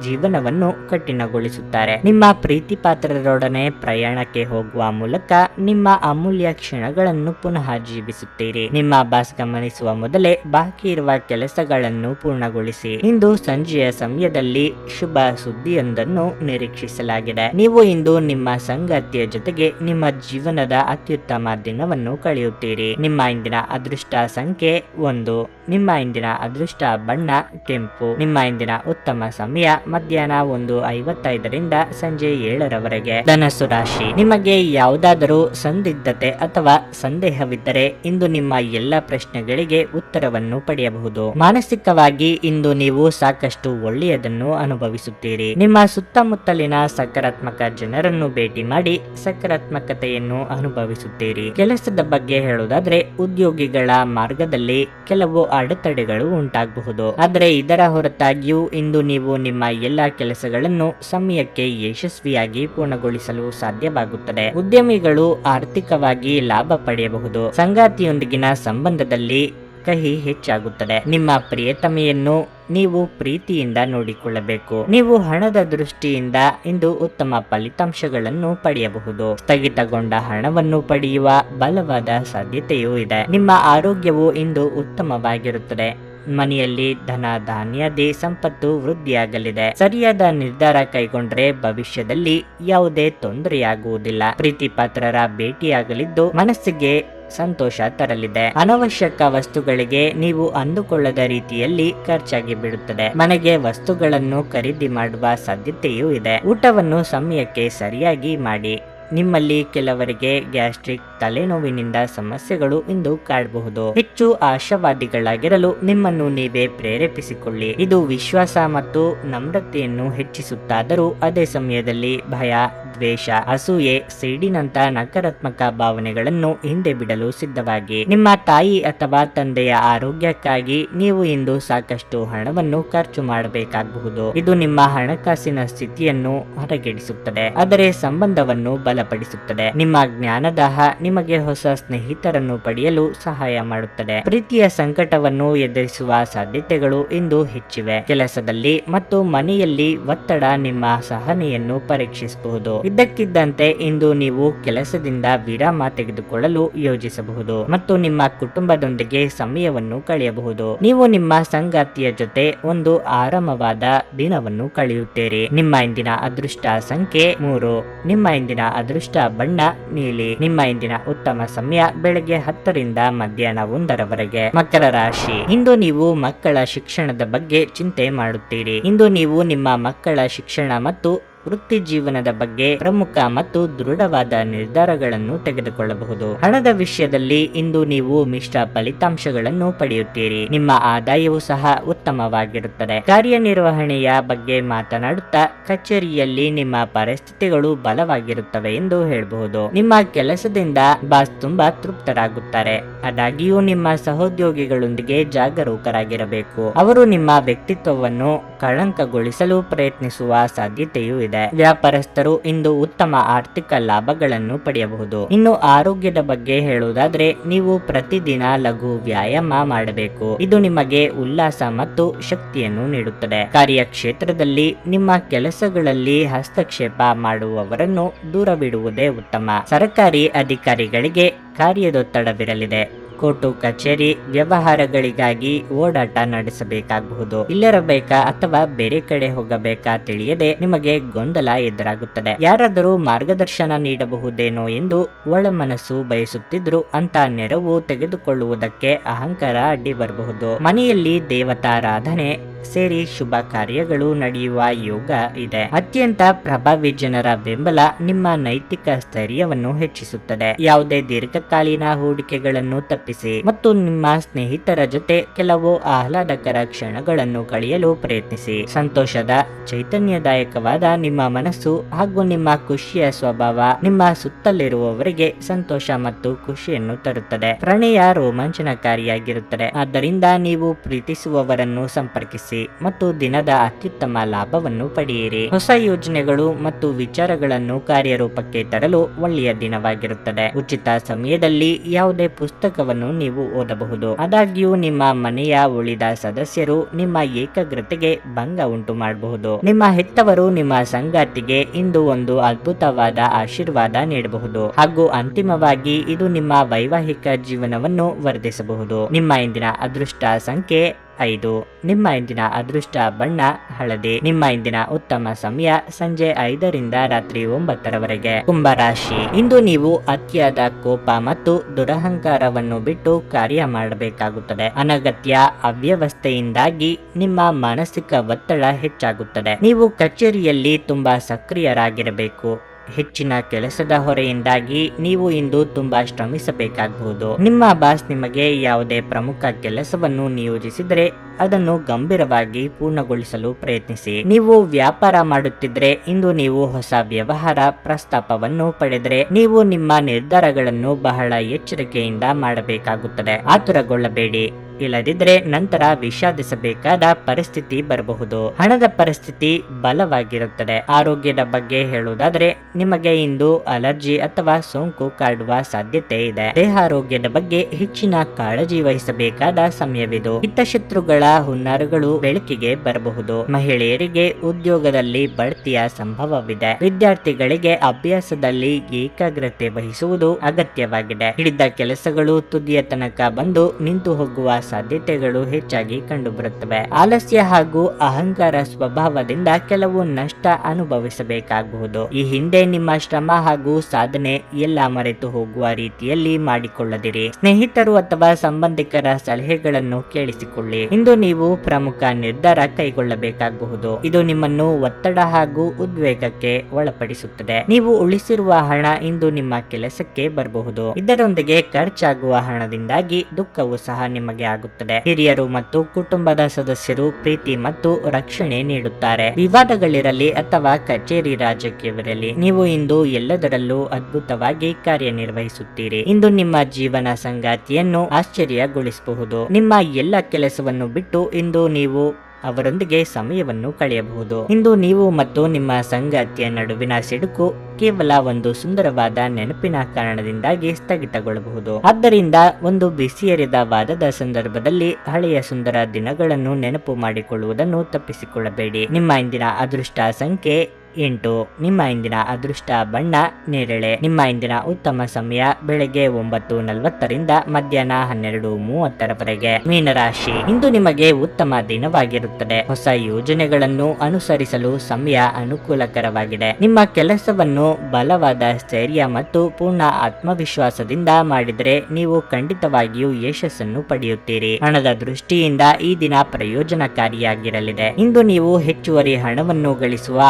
Speaker 1: ಜೀವನವನ್ನು ಕಠಿಣಗೊಳಿಸುತ್ತಾರೆ. ನಿಮ್ಮ ಪ್ರೀತಿ ಪಾತ್ರರೊಡನೆ ಪ್ರಯಾಣಕ್ಕೆ ಹೋಗುವ ಮೂಲಕ ನಿಮ್ಮ ಅಮೂಲ್ಯ ಕ್ಷಣಗಳನ್ನು ಪುನಃ ಜೀವಿಸುತ್ತೀರಿ. ನಿಮ್ಮ ಬಾಸ್ ಗಮನಿಸುವ ಮೊದಲೇ ಬಾಕಿ ಇರುವ ಕೆಲಸಗಳನ್ನು ಪೂರ್ಣಗೊಳಿಸಿ. ಇಂದು ಸಂಜೆಯ ಸಮಯದಲ್ಲಿ ಶುಭ ಸುದ್ದಿಯೊಂದನ್ನು ನಿರೀಕ್ಷಿಸಲಾಗಿದೆ. ನೀವು ಇಂದು ನಿಮ್ಮ ಸಂಗಾತಿಯ ಜೊತೆಗೆ ನಿಮ್ಮ ಜೀವನದ ಅತ್ಯುತ್ತಮ ದಿನವನ್ನು ಕಳೆಯುತ್ತೀರಿ. ನಿಮ್ಮ ಇಂದಿನ ಅದೃಷ್ಟ ಸಂಖ್ಯೆ ಒಂದು. ನಿಮ್ಮ ಇಂದಿನ ಅದೃಷ್ಟ ಬಣ್ಣ, ಕೆಂಪು. ನಿಮ್ಮ ಇಂದಿನ ಉತ್ತಮ ಸಮಯ ಮಧ್ಯಾಹ್ನ ಒಂದು ಐವತ್ತೈದರಿಂದ ಸಂಜೆ ಏಳರವರೆಗೆ. ಧನಸ್ಸು ರಾಶಿ. ನಿಮಗೆ ಯಾವುದಾದರೂ ಸಂದಿಗ್ಧತೆ ಅಥವಾ ಸಂದೇಹವಿದ್ದರೆ ಇಂದು ನಿಮ್ಮ ಎಲ್ಲ ಪ್ರಶ್ನೆಗಳಿಗೆ ಉತ್ತರವನ್ನು ಪಡೆಯಬಹುದು. ಮಾನಸಿಕವಾಗಿ ಇಂದು ನೀವು ಸಾಕಷ್ಟು ಒಳ್ಳೆಯದನ್ನು ಅನುಭವಿಸುತ್ತೀರಿ. ನಿಮ್ಮ ಸುತ್ತಮುತ್ತಲಿನ ಸಕಾರಾತ್ಮಕ ಜನರನ್ನು ಭೇಟಿ ಮಾಡಿ ಸಕಾರಾತ್ಮಕತೆಯನ್ನು ಅನುಭವಿಸುತ್ತೀರಿ. ಕೆಲಸದ ಬಗ್ಗೆ ಹೇಳುವುದಾದ್ರೆ, ಉದ್ಯೋಗಿಗಳ ಮಾರ್ಗದಲ್ಲಿ ಕೆಲವು ಅಡೆತಡೆಗಳು ಉಂಟಾಗಬಹುದು. ಆದರೆ ಇದರ ಹೊರತಾಗಿಯೂ ಇಂದು ನೀವು ನಿಮ್ಮ ಎಲ್ಲಾ ಕೆಲಸಗಳನ್ನು ಸಮಯಕ್ಕೆ ಯಶಸ್ವಿಯಾಗಿ ಪೂರ್ಣಗೊಳಿಸಲು ಸಾಧ್ಯವಾಗುತ್ತದೆ. ಉದ್ಯಮಿಗಳು ಆರ್ಥಿಕವಾಗಿ ಲಾಭ ಪಡೆಯಬಹುದು. ಸಂಗಾತಿಯೊಂದಿಗಿನ ಸಂಬಂಧದಲ್ಲಿ ಕಹಿ ಹೆಚ್ಚಾಗುತ್ತದೆ. ನಿಮ್ಮ ಪ್ರಿಯತಮೆಯನ್ನು ನೀವು ಪ್ರೀತಿಯಿಂದ ನೋಡಿಕೊಳ್ಳಬೇಕು. ನೀವು ಹಣದ ದೃಷ್ಟಿಯಿಂದ ಇಂದು ಉತ್ತಮ ಫಲಿತಾಂಶಗಳನ್ನು ಪಡೆಯಬಹುದು. ಸ್ಥಗಿತಗೊಂಡ ಹಣವನ್ನು ಪಡೆಯುವ ಬಲವಾದ ಸಾಧ್ಯತೆಯೂ ಇದೆ. ನಿಮ್ಮ ಆರೋಗ್ಯವು ಇಂದು ಉತ್ತಮವಾಗಿರುತ್ತದೆ. ಮನೆಯಲ್ಲಿ ಧನ ಧಾನ್ಯಾದಿ ಸಂಪತ್ತು ವೃದ್ಧಿಯಾಗಲಿದೆ. ಸರಿಯಾದ ನಿರ್ಧಾರ ಕೈಗೊಂಡ್ರೆ ಭವಿಷ್ಯದಲ್ಲಿ ಯಾವುದೇ ತೊಂದರೆಯಾಗುವುದಿಲ್ಲ. ಪ್ರೀತಿ ಪಾತ್ರರ ಭೇಟಿಯಾಗಲಿದ್ದು ಮನಸ್ಸಿಗೆ ಸಂತೋಷ ತರಲಿದೆ. ಅನವಶ್ಯಕ ವಸ್ತುಗಳಿಗೆ ನೀವು ಅಂದುಕೊಳ್ಳದ ರೀತಿಯಲ್ಲಿ ಖರ್ಚಾಗಿ ಬಿಡುತ್ತದೆ. ಮನೆಗೆ ವಸ್ತುಗಳನ್ನು ಖರೀದಿ ಮಾಡುವ ಸಾಧ್ಯತೆಯೂ ಇದೆ. ಊಟವನ್ನು ಸಮಯಕ್ಕೆ ಸರಿಯಾಗಿ ಮಾಡಿ. ನಿಮ್ಮಲ್ಲಿ ಕೆಲವರಿಗೆ ಗ್ಯಾಸ್ಟ್ರಿಕ್ ತಲೆನೋವಿನಿಂದ ಸಮಸ್ಯೆಗಳು ಇಂದು ಕಾಡಬಹುದು. ಹೆಚ್ಚು ಆಶಾವಾದಿಗಳಾಗಿರಲು ನಿಮ್ಮನ್ನು ನೀವೇ ಪ್ರೇರೇಪಿಸಿಕೊಳ್ಳಿ. ಇದು ವಿಶ್ವಾಸ ಮತ್ತು ನಮ್ರತೆಯನ್ನು ಹೆಚ್ಚಿಸುತ್ತಾದರೂ ಅದೇ ಸಮಯದಲ್ಲಿ ಭಯ, ದ್ವೇಷ, ಅಸೂಯೆ, ಸಿಡಿನಂತ ನಕಾರಾತ್ಮಕ ಭಾವನೆಗಳನ್ನು ಹಿಂದೆ ಬಿಡಲು ಸಿದ್ಧವಾಗಿ. ನಿಮ್ಮ ತಾಯಿ ಅಥವಾ ತಂದೆಯ ಆರೋಗ್ಯಕ್ಕಾಗಿ ನೀವು ಇಂದು ಸಾಕಷ್ಟು ಹಣವನ್ನು ಖರ್ಚು ಮಾಡಬೇಕಾಗಬಹುದು. ಇದು ನಿಮ್ಮ ಹಣಕಾಸಿನ ಸ್ಥಿತಿಯನ್ನು ಹೊರಗೆಡಿಸುತ್ತದೆ, ಆದರೆ ಸಂಬಂಧವನ್ನು ಬಲಪಡಿಸುತ್ತದೆ. ನಿಮ್ಮ ಜ್ಞಾನದಾಹ ನಿಮಗೆ ಹೊಸ ಸ್ನೇಹಿತರನ್ನು ಪಡೆಯಲು ಸಹಾಯ ಮಾಡುತ್ತದೆ. ಪ್ರೀತಿಯ ಸಂಕಟವನ್ನು ಎದುರಿಸುವ ಸಾಧ್ಯತೆಗಳು ಇಂದು ಹೆಚ್ಚಿವೆ. ಕೆಲಸದಲ್ಲಿ ಮತ್ತು ಮನೆಯಲ್ಲಿ ಒತ್ತಡ ನಿಮ್ಮ ಸಹನೆಯನ್ನು ಪರೀಕ್ಷಿಸಬಹುದು. ಇದ್ದಕ್ಕಿದ್ದಂತೆ ಇಂದು ನೀವು ಕೆಲಸದಿಂದ ವಿರಾಮ ತೆಗೆದುಕೊಳ್ಳಲು ಯೋಜಿಸಬಹುದು ಮತ್ತು ನಿಮ್ಮ ಕುಟುಂಬದೊಂದಿಗೆ ಸಮಯವನ್ನು ಕಳೆಯಬಹುದು. ನೀವು ನಿಮ್ಮ ಸಂಗಾತಿಯ ಜೊತೆ ಒಂದು ಆರಾಮವಾದ ದಿನವನ್ನು ಕಳೆಯುತ್ತೀರಿ. ನಿಮ್ಮ ಇಂದಿನ ಅದೃಷ್ಟ ಸಂಖ್ಯೆ ಮೂರು. ನಿಮ್ಮ ಇಂದಿನ ಅದೃಷ್ಟ ಬಣ್ಣ ನೀಲಿ. ನಿಮ್ಮ ಇಂದಿನ ಉತ್ತಮ ಸಮಯ ಬೆಳಗ್ಗೆ ಹತ್ತರಿಂದ ಮಧ್ಯಾಹ್ನ ಒಂದರವರೆಗೆ. ಮಕರ ರಾಶಿ. ಇಂದು ನೀವು ಮಕ್ಕಳ ಶಿಕ್ಷಣದ ಬಗ್ಗೆ ಚಿಂತೆ ಮಾಡುತ್ತೀರಿ. ಇಂದು ನೀವು ನಿಮ್ಮ ಮಕ್ಕಳ ಶಿಕ್ಷಣ ಮತ್ತು ವೃತ್ತಿ ಜೀವನದ ಬಗ್ಗೆ ಪ್ರಮುಖ ಮತ್ತು ದೃಢವಾದ ನಿರ್ಧಾರಗಳನ್ನು ತೆಗೆದುಕೊಳ್ಳಬಹುದು. ಹಣದ ವಿಷಯದಲ್ಲಿ ಇಂದು ನೀವು ಮಿಶ್ರ ಫಲಿತಾಂಶಗಳನ್ನು ಪಡೆಯುತ್ತೀರಿ. ನಿಮ್ಮ ಆದಾಯವು ಸಹ ಉತ್ತಮವಾಗಿರುತ್ತದೆ. ಕಾರ್ಯನಿರ್ವಹಣೆಯ ಬಗ್ಗೆ ಮಾತನಾಡುತ್ತಾ ಕಚೇರಿಯಲ್ಲಿ ನಿಮ್ಮ ಪರಿಸ್ಥಿತಿಗಳು ಬಲವಾಗಿರುತ್ತವೆ ಎಂದು ಹೇಳಬಹುದು. ನಿಮ್ಮ ಕೆಲಸದಿಂದ ಬಾಸ್ ತುಂಬಾ ತೃಪ್ತರಾಗುತ್ತಾರೆ. ಆದಾಗ್ಯೂ ನಿಮ್ಮ ಸಹೋದ್ಯೋಗಿಗಳೊಂದಿಗೆ ಜಾಗರೂಕರಾಗಿರಬೇಕು. ಅವರು ನಿಮ್ಮ ವ್ಯಕ್ತಿತ್ವವನ್ನು ಕಳಂಕಗೊಳಿಸಲು ಪ್ರಯತ್ನಿಸುವ ಸಾಧ್ಯತೆಯೂ ಇದೆ. ವ್ಯಾಪಾರಸ್ಥರು ಇಂದು ಉತ್ತಮ ಆರ್ಥಿಕ ಲಾಭಗಳನ್ನು ಪಡೆಯಬಹುದು. ಇನ್ನು ಆರೋಗ್ಯದ ಬಗ್ಗೆ ಹೇಳುವುದಾದ್ರೆ, ನೀವು ಪ್ರತಿದಿನ ಲಘು ವ್ಯಾಯಾಮ ಮಾಡಬೇಕು. ಇದು ನಿಮಗೆ ಉಲ್ಲಾಸ ಮತ್ತು ಶಕ್ತಿಯನ್ನು ನೀಡುತ್ತದೆ. ಕಾರ್ಯಕ್ಷೇತ್ರದಲ್ಲಿ ನಿಮ್ಮ ಕೆಲಸಗಳಲ್ಲಿ ಹಸ್ತಕ್ಷೇಪ ಮಾಡುವವರನ್ನು ದೂರವಿಡುವುದೇ ಉತ್ತಮ. ಸರ್ಕಾರಿ ಅಧಿಕಾರಿಗಳಿಗೆ ಕಾರ್ಯದೊತ್ತಡವಿರಲಿದೆ. ಕೋರ್ಟು ಕಚೇರಿ ವ್ಯವಹಾರಗಳಿಗಾಗಿ ಓಡಾಟ ನಡೆಸಬೇಕಾಗಬಹುದು. ಇಲ್ಲಿರಬೇಕಾ ಅಥವಾ ಬೇರೆ ಕಡೆ ಹೋಗಬೇಕಾ ತಿಳಿಯದೆ ನಿಮಗೆ ಗೊಂದಲ ಎದುರಾಗುತ್ತದೆ. ಯಾರಾದರೂ ಮಾರ್ಗದರ್ಶನ ನೀಡಬಹುದೇನೋ ಎಂದು ಒಳ ಮನಸ್ಸು ಬಯಸುತ್ತಿದ್ರು ಅಂತ ನೆರವು ತೆಗೆದುಕೊಳ್ಳುವುದಕ್ಕೆ ಅಹಂಕಾರ ಅಡ್ಡಿ ಬರಬಹುದು. ಮನೆಯಲ್ಲಿ ದೇವತಾರಾಧನೆ ಸೇರಿ ಶುಭ ಕಾರ್ಯಗಳು ನಡೆಯುವ ಯೋಗ ಇದೆ. ಅತ್ಯಂತ ಪ್ರಭಾವಿ ಜನರ ಬೆಂಬಲ ನಿಮ್ಮ ನೈತಿಕ ಸ್ಥೈರ್ಯವನ್ನು ಹೆಚ್ಚಿಸುತ್ತದೆ. ಯಾವುದೇ ದೀರ್ಘಕಾಲೀನ ಹೂಡಿಕೆಗಳನ್ನು ತಪ್ಪಿಸಿ ರೂಪಿಸಿ ಮತ್ತು ನಿಮ್ಮ ಸ್ನೇಹಿತರ ಜೊತೆ ಕೆಲವು ಆಹ್ಲಾದಕರ ಕ್ಷಣಗಳನ್ನು ಕಳೆಯಲು ಪ್ರಯತ್ನಿಸಿ. ಸಂತೋಷದ, ಚೈತನ್ಯದಾಯಕವಾದ ನಿಮ್ಮ ಮನಸ್ಸು ಹಾಗೂ ನಿಮ್ಮ ಖುಷಿಯ ಸ್ವಭಾವ ನಿಮ್ಮ ಸುತ್ತಲಿರುವವರಿಗೆ ಸಂತೋಷ ಮತ್ತು ಖುಷಿಯನ್ನು ತರುತ್ತದೆ. ಪ್ರಣಯ ರೋಮಾಂಚನಕಾರಿಯಾಗಿರುತ್ತದೆ. ಆದ್ದರಿಂದ ನೀವು ಪ್ರೀತಿಸುವವರನ್ನು ಸಂಪರ್ಕಿಸಿ ಮತ್ತು ದಿನದ ಅತ್ಯುತ್ತಮ ಲಾಭವನ್ನು ಪಡೆಯಿರಿ. ಹೊಸ ಯೋಜನೆಗಳು ಮತ್ತು ವಿಚಾರಗಳನ್ನು ಕಾರ್ಯರೂಪಕ್ಕೆ ತರಲು ಒಳ್ಳೆಯ ದಿನವಾಗಿರುತ್ತದೆ. ಉಚಿತ ಸಮಯದಲ್ಲಿ ಯಾವುದೇ ಪುಸ್ತಕವನ್ನು ನೀವು ಓದಬಹುದು. ಆದಾಗ್ಯೂ, ನಿಮ್ಮ ಮನೆಯ ಉಳಿದ ಸದಸ್ಯರು ನಿಮ್ಮ ಏಕಾಗ್ರತೆಗೆ ಭಂಗ ಉಂಟು ಮಾಡಬಹುದು. ನಿಮ್ಮ ಹೆತ್ತವರು ನಿಮ್ಮ ಸಂಗಾತಿಗೆ ಇಂದು ಒಂದು ಅದ್ಭುತವಾದ ಆಶೀರ್ವಾದ ನೀಡಬಹುದು. ಹಾಗೂ ಅಂತಿಮವಾಗಿ, ಇದು ನಿಮ್ಮ ವೈವಾಹಿಕ ಜೀವನವನ್ನು ವರ್ಧಿಸಬಹುದು. ನಿಮ್ಮ ಇಂದಿನ ಅದೃಷ್ಟ ಸಂಖ್ಯೆ ಐದು. ನಿಮ್ಮ ಇಂದಿನ ಅದೃಷ್ಟ ಬಣ್ಣ ಹಳದಿ. ನಿಮ್ಮ ಇಂದಿನ ಉತ್ತಮ ಸಮಯ ಸಂಜೆ ಐದರಿಂದ ರಾತ್ರಿ ಒಂಬತ್ತರವರೆಗೆ. ಕುಂಭರಾಶಿ. ಇಂದು ನೀವು ಅತಿಯಾದ ಕೋಪ ಮತ್ತು ದುರಹಂಕಾರವನ್ನು ಬಿಟ್ಟು ಕಾರ್ಯ ಮಾಡಬೇಕಾಗುತ್ತದೆ. ಅನಗತ್ಯ ಅವ್ಯವಸ್ಥೆಯಿಂದಾಗಿ ನಿಮ್ಮ ಮಾನಸಿಕ ಒತ್ತಡ ಹೆಚ್ಚಾಗುತ್ತದೆ. ನೀವು ಕಚೇರಿಯಲ್ಲಿ ತುಂಬಾ ಸಕ್ರಿಯರಾಗಿರಬೇಕು. ಹೆಚ್ಚಿನ ಕೆಲಸದ ಹೊರೆಯಿಂದಾಗಿ ನೀವು ಇಂದು ತುಂಬಾ ಶ್ರಮಿಸಬೇಕಾಗಬಹುದು ನಿಮ್ಮ ಬಾಸ್ ನಿಮಗೆ ಯಾವುದೇ ಪ್ರಮುಖ ಕೆಲಸವನ್ನು ನಿಯೋಜಿಸಿದರೆ ಅದನ್ನು ಗಂಭೀರವಾಗಿ ಪೂರ್ಣಗೊಳಿಸಲು ಪ್ರಯತ್ನಿಸಿ. ನೀವು ವ್ಯಾಪಾರ ಮಾಡುತ್ತಿದ್ರೆ ಇಂದು ನೀವು ಹೊಸ ವ್ಯವಹಾರ ಪ್ರಸ್ತಾಪವನ್ನು ಪಡೆದರೆ ನೀವು ನಿಮ್ಮ ನಿರ್ಧಾರಗಳನ್ನು ಬಹಳ ಎಚ್ಚರಿಕೆಯಿಂದ ಮಾಡಬೇಕಾಗುತ್ತದೆ. ಆತುರಗೊಳ್ಳಬೇಡಿ. ಇಲ್ಲದಿದ್ರೆ ನಂತರ ವಿಷಾದಿಸಬೇಕಾದ ಪರಿಸ್ಥಿತಿ ಬರಬಹುದು. ಹಣದ ಪರಿಸ್ಥಿತಿ ಬಲವಾಗಿರುತ್ತದೆ. ಆರೋಗ್ಯದ ಬಗ್ಗೆ ಹೇಳುವುದಾದ್ರೆ, ನಿಮಗೆ ಇಂದು ಅಲರ್ಜಿ ಅಥವಾ ಸೋಂಕು ಕಾಡುವ ಸಾಧ್ಯತೆ ಇದೆ. ದೇಹಾರೋಗ್ಯದ ಬಗ್ಗೆ ಹೆಚ್ಚಿನ ಕಾಳಜಿ ವಹಿಸಬೇಕಾದ ಸಮಯವಿದು. ಹಿತಶತ್ರುಗಳ ಹುನ್ನಾರಗಳು ಬೆಳಕಿಗೆ ಬರಬಹುದು. ಮಹಿಳೆಯರಿಗೆ ಉದ್ಯೋಗದಲ್ಲಿ ಬಡ್ತಿಯ ಸಂಭವವಿದೆ. ವಿದ್ಯಾರ್ಥಿಗಳಿಗೆ ಅಭ್ಯಾಸದಲ್ಲಿ ಏಕಾಗ್ರತೆ ವಹಿಸುವುದು ಅಗತ್ಯವಾಗಿದೆ. ಹಿಡಿದ ಕೆಲಸಗಳು ತುದಿಯ ತನಕ ಬಂದು ನಿಂತು ಹೋಗುವ ಸಾಧ್ಯತೆಗಳು ಹೆಚ್ಚಾಗಿ ಕಂಡುಬರುತ್ತವೆ. ಆಲಸ್ಯ ಹಾಗೂ ಅಹಂಕಾರ ಸ್ವಭಾವದಿಂದ ಕೆಲವು ನಷ್ಟ ಅನುಭವಿಸಬೇಕಾಗಬಹುದು ಈ ಹಿಂದೆ ನಿಮ್ಮ ಶ್ರಮ ಹಾಗೂ ಸಾಧನೆ ಎಲ್ಲ ಮರೆತು ಹೋಗುವ ರೀತಿಯಲ್ಲಿ ಮಾಡಿಕೊಳ್ಳದಿರಿ. ಸ್ನೇಹಿತರು ಅಥವಾ ಸಂಬಂಧಿಕರ ಸಲಹೆಗಳನ್ನು ಕೇಳಿಸಿಕೊಳ್ಳಿ. ಇಂದು ನೀವು ಪ್ರಮುಖ ನಿರ್ಧಾರ ಕೈಗೊಳ್ಳಬೇಕಾಗಬಹುದು ಇದು ನಿಮ್ಮನ್ನು ಒತ್ತಡ ಹಾಗೂ ಉದ್ವೇಗಕ್ಕೆ ಒಳಪಡಿಸುತ್ತದೆ. ನೀವು ಉಳಿಸಿರುವ ಹಣ ಇಂದು ನಿಮ್ಮ ಕೆಲಸಕ್ಕೆ ಬರಬಹುದು. ಇದರೊಂದಿಗೆ ಖರ್ಚಾಗುವ ಹಣದಿಂದಾಗಿ ದುಃಖವು ಸಹ ನಿಮಗೆ ಆಗುತ್ತದೆ ಹಿರಿಯರು ಮತ್ತು ಕುಟುಂಬದ ಸದಸ್ಯರು ಪ್ರೀತಿ ಮತ್ತು ರಕ್ಷಣೆ ನೀಡುತ್ತಾರೆ. ವಿವಾದಗಳಿರಲಿ ಅಥವಾ ಕಚೇರಿ ರಾಜಕೀಯವಿರಲಿ, ನೀವು ಇಂದು ಎಲ್ಲದರಲ್ಲೂ ಅದ್ಭುತವಾಗಿ ಕಾರ್ಯನಿರ್ವಹಿಸುತ್ತೀರಿ. ಇಂದು ನಿಮ್ಮ ಜೀವನ ಸಂಗಾತಿಯನ್ನು ಆಶ್ಚರ್ಯಗೊಳಿಸಬಹುದು. ನಿಮ್ಮ ಎಲ್ಲ ಕೆಲಸವನ್ನು ಬಿಟ್ಟು ಇಂದು ನೀವು ಅವರೊಂದಿಗೆ ಸಮಯವನ್ನು ಕಳೆಯಬಹುದು. ಇಂದು ನೀವು ಮತ್ತು ನಿಮ್ಮ ಸಂಗಾತಿಯ ನಡುವಿನ ಸಿಡುಕು ಕೇವಲ ಒಂದು ಸುಂದರವಾದ ನೆನಪಿನ ಕಾರಣದಿಂದಾಗಿ ಸ್ಥಗಿತಗೊಳ್ಳಬಹುದು. ಆದ್ದರಿಂದ ಒಂದು ಬಿಸಿಯರಿದ ವಾದದ ಸಂದರ್ಭದಲ್ಲಿ ಹಳೆಯ ಸುಂದರ ದಿನಗಳನ್ನು ನೆನಪು ಮಾಡಿಕೊಳ್ಳುವುದನ್ನು ತಪ್ಪಿಸಿಕೊಳ್ಳಬೇಡಿ. ನಿಮ್ಮ ಇಂದಿನ ಅದೃಷ್ಟ ಸಂಖ್ಯೆ ಎಂಟು, ನಿಮ್ಮ ಇಂದಿನ ಅದೃಷ್ಟ ಬಣ್ಣ ನೇರಳೆ. ನಿಮ್ಮ ಇಂದಿನ ಉತ್ತಮ ಸಮಯ ಬೆಳಗ್ಗೆ ಒಂಬತ್ತು ನಲವತ್ತರಿಂದ ಮಧ್ಯಾಹ್ನ ಹನ್ನೆರಡು ಮೂವತ್ತರವರೆಗೆ. ಮೀನರಾಶಿ, ಇಂದು ನಿಮಗೆ ಉತ್ತಮ ದಿನವಾಗಿರುತ್ತದೆ. ಹೊಸ ಯೋಜನೆಗಳನ್ನು ಅನುಸರಿಸಲು ಸಮಯ ಅನುಕೂಲಕರವಾಗಿದೆ. ನಿಮ್ಮ ಕೆಲಸವನ್ನು ಬಲವಾದ ಸ್ಥೈರ್ಯ ಮತ್ತು ಪೂರ್ಣ ಆತ್ಮವಿಶ್ವಾಸದಿಂದ ಮಾಡಿದರೆ ನೀವು ಖಂಡಿತವಾಗಿಯೂ ಯಶಸ್ಸನ್ನು ಪಡೆಯುತ್ತೀರಿ. ಹಣದ ದೃಷ್ಟಿಯಿಂದ ಈ ದಿನ ಪ್ರಯೋಜನಕಾರಿಯಾಗಿರಲಿದೆ. ಇಂದು ನೀವು ಹೆಚ್ಚುವರಿ ಹಣವನ್ನು ಗಳಿಸುವ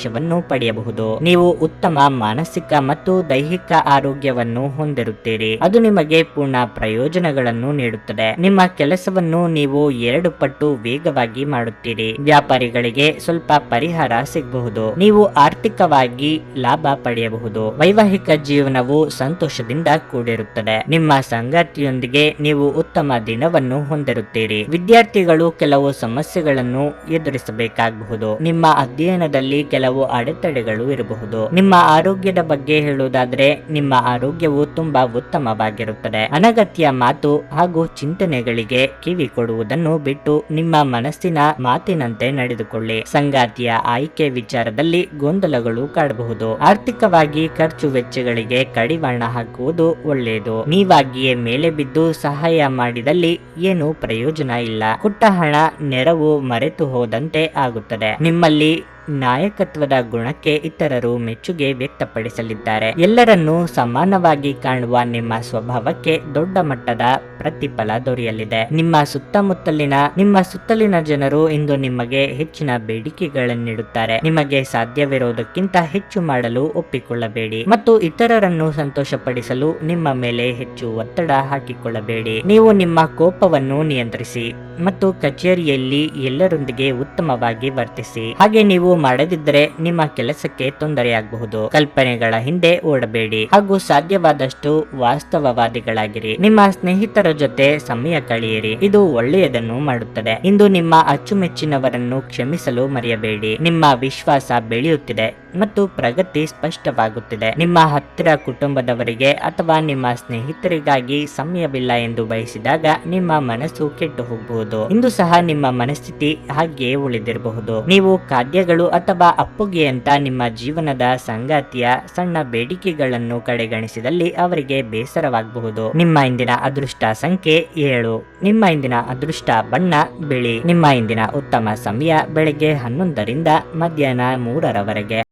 Speaker 1: ಅವಕಾಶವನ್ನು ಪಡೆಯಬಹುದು. ನೀವು ಉತ್ತಮ ಮಾನಸಿಕ ಮತ್ತು ದೈಹಿಕ ಆರೋಗ್ಯವನ್ನು ಹೊಂದಿರುತ್ತೀರಿ. ಅದು ನಿಮಗೆ ಪೂರ್ಣ ಪ್ರಯೋಜನಗಳನ್ನು ನೀಡುತ್ತದೆ. ನಿಮ್ಮ ಕೆಲಸವನ್ನು ನೀವು ಎರಡು ಪಟ್ಟು ವೇಗವಾಗಿ ಮಾಡುತ್ತೀರಿ. ವ್ಯಾಪಾರಿಗಳಿಗೆ ಸ್ವಲ್ಪ ಪರಿಹಾರ ಸಿಗಬಹುದು. ನೀವು ಆರ್ಥಿಕವಾಗಿ ಲಾಭ ಪಡೆಯಬಹುದು. ವೈವಾಹಿಕ ಜೀವನವು ಸಂತೋಷದಿಂದ ಕೂಡಿರುತ್ತದೆ. ನಿಮ್ಮ ಸಂಗಾತಿಯೊಂದಿಗೆ ನೀವು ಉತ್ತಮ ದಿನವನ್ನು ಹೊಂದಿರುತ್ತೀರಿ. ವಿದ್ಯಾರ್ಥಿಗಳು ಕೆಲವು ಸಮಸ್ಯೆಗಳನ್ನು ಎದುರಿಸಬೇಕಾಗಬಹುದು. ನಿಮ್ಮ ಅಧ್ಯಯನದಲ್ಲಿ ಕೆಲವು ಅಡೆತಡೆಗಳು ಇರಬಹುದು. ನಿಮ್ಮ ಆರೋಗ್ಯದ ಬಗ್ಗೆ ಹೇಳುವುದಾದ್ರೆ, ನಿಮ್ಮ ಆರೋಗ್ಯವು ತುಂಬಾ ಉತ್ತಮವಾಗಿರುತ್ತದೆ. ಅನಗತ್ಯ ಮಾತು ಹಾಗೂ ಚಿಂತನೆಗಳಿಗೆ ಕಿವಿ ಕೊಡುವುದನ್ನು ಬಿಟ್ಟು ನಿಮ್ಮ ಮನಸ್ಸಿನ ಮಾತಿನಂತೆ ನಡೆದುಕೊಳ್ಳಿ. ಸಂಗಾತಿಯ ಆಯ್ಕೆ ವಿಚಾರದಲ್ಲಿ ಗೊಂದಲಗಳು ಕಾಡಬಹುದು. ಆರ್ಥಿಕವಾಗಿ ಖರ್ಚು ವೆಚ್ಚಗಳಿಗೆ ಕಡಿವಾಣ ಹಾಕುವುದು ಒಳ್ಳೆಯದು. ನೀವಾಗಿಯೇ ಮೇಲೆ ಬಿದ್ದು ಸಹಾಯ ಮಾಡಿದಲ್ಲಿ ಏನು ಪ್ರಯೋಜನ ಇಲ್ಲ. ಕುಟ್ಟ ಹಣ ನೆರವು ಮರೆತು ಹೋದಂತೆ ಆಗುತ್ತದೆ. ನಿಮ್ಮಲ್ಲಿ ನಾಯಕತ್ವದ ಗುಣಕ್ಕೆ ಇತರರು ಮೆಚ್ಚುಗೆ ವ್ಯಕ್ತಪಡಿಸಲಿದ್ದಾರೆ. ಎಲ್ಲರನ್ನೂ ಸಮಾನವಾಗಿ ಕಾಣುವ ನಿಮ್ಮ ಸ್ವಭಾವಕ್ಕೆ ದೊಡ್ಡ ಮಟ್ಟದ ಪ್ರತಿಫಲ ದೊರೆಯಲಿದೆ. ನಿಮ್ಮ ಸುತ್ತಮುತ್ತಲಿನ, ನಿಮ್ಮ ಸುತ್ತಲಿನ ಜನರು ಇಂದು ನಿಮಗೆ ಹೆಚ್ಚಿನ ಬೇಡಿಕೆಗಳನ್ನಿಡುತ್ತಾರೆ ನಿಮಗೆ ಸಾಧ್ಯವಿರುವುದಕ್ಕಿಂತ ಹೆಚ್ಚು ಮಾಡಲು ಒಪ್ಪಿಕೊಳ್ಳಬೇಡಿ. ಮತ್ತು ಇತರರನ್ನು ಸಂತೋಷಪಡಿಸಲು ನಿಮ್ಮ ಮೇಲೆ ಹೆಚ್ಚು ಒತ್ತಡ ಹಾಕಿಕೊಳ್ಳಬೇಡಿ. ನೀವು ನಿಮ್ಮ ಕೋಪವನ್ನು ನಿಯಂತ್ರಿಸಿ ಮತ್ತು ಕಚೇರಿಯಲ್ಲಿ ಎಲ್ಲರೊಂದಿಗೆ ಉತ್ತಮವಾಗಿ ವರ್ತಿಸಿ. ಹಾಗೆ ನೀವು ಮಾಡದಿದ್ದರೆ ನಿಮ್ಮ ಕೆಲಸಕ್ಕೆ ತೊಂದರೆಯಾಗಬಹುದು. ಕಲ್ಪನೆಗಳ ಹಿಂದೆ ಓಡಬೇಡಿ. ಹಾಗೂ ಸಾಧ್ಯವಾದಷ್ಟು ವಾಸ್ತವವಾದಿಗಳಾಗಿರಿ. ನಿಮ್ಮ ಸ್ನೇಹಿತರ ಜೊತೆ ಸಮಯ ಕಳೆಯಿರಿ. ಇದು ಒಳ್ಳೆಯದನ್ನು ಮಾಡುತ್ತದೆ. ಇಂದು ನಿಮ್ಮ ಅಚ್ಚುಮೆಚ್ಚಿನವರನ್ನು ಕ್ಷಮಿಸಲು ಮರೆಯಬೇಡಿ. ನಿಮ್ಮ ವಿಶ್ವಾಸ ಬೆಳೆಯುತ್ತಿದೆ ಮತ್ತು ಪ್ರಗತಿ ಸ್ಪಷ್ಟವಾಗುತ್ತಿದೆ. ನಿಮ್ಮ ಹತ್ತಿರ ಕುಟುಂಬದವರಿಗೆ ಅಥವಾ ನಿಮ್ಮ ಸ್ನೇಹಿತರಿಗಾಗಿ ಸಮಯವಿಲ್ಲ ಎಂದು ಬಯಸಿದಾಗ ನಿಮ್ಮ ಮನಸ್ಸು ಕೆಟ್ಟು ಹೋಗಬಹುದು ಇಂದು ಸಹ ನಿಮ್ಮ ಮನಸ್ಥಿತಿ ಹಾಗೆಯೇ ಉಳಿದಿರಬಹುದು. ನೀವು ಖಾದ್ಯಗಳು ಅಥವಾ ಅಪ್ಪುಗೆ ಅಂತ ನಿಮ್ಮ ಜೀವನದ ಸಂಗಾತಿಯ ಸಣ್ಣ ಬೇಡಿಕೆಗಳನ್ನು ಕಡೆಗಣಿಸಿದಲ್ಲಿ ಅವರಿಗೆ ಬೇಸರವಾಗಬಹುದು. ನಿಮ್ಮ ಇಂದಿನ ಅದೃಷ್ಟ ಸಂಖ್ಯೆ ಏಳು. ನಿಮ್ಮ ಇಂದಿನ ಅದೃಷ್ಟ ಬಣ್ಣ, ಬಿಳಿ. ನಿಮ್ಮ ಇಂದಿನ ಉತ್ತಮ ಸಮಯ ಬೆಳಗ್ಗೆ ಹನ್ನೊಂದರಿಂದ ಮಧ್ಯಾಹ್ನ ಮೂರರವರೆಗೆ.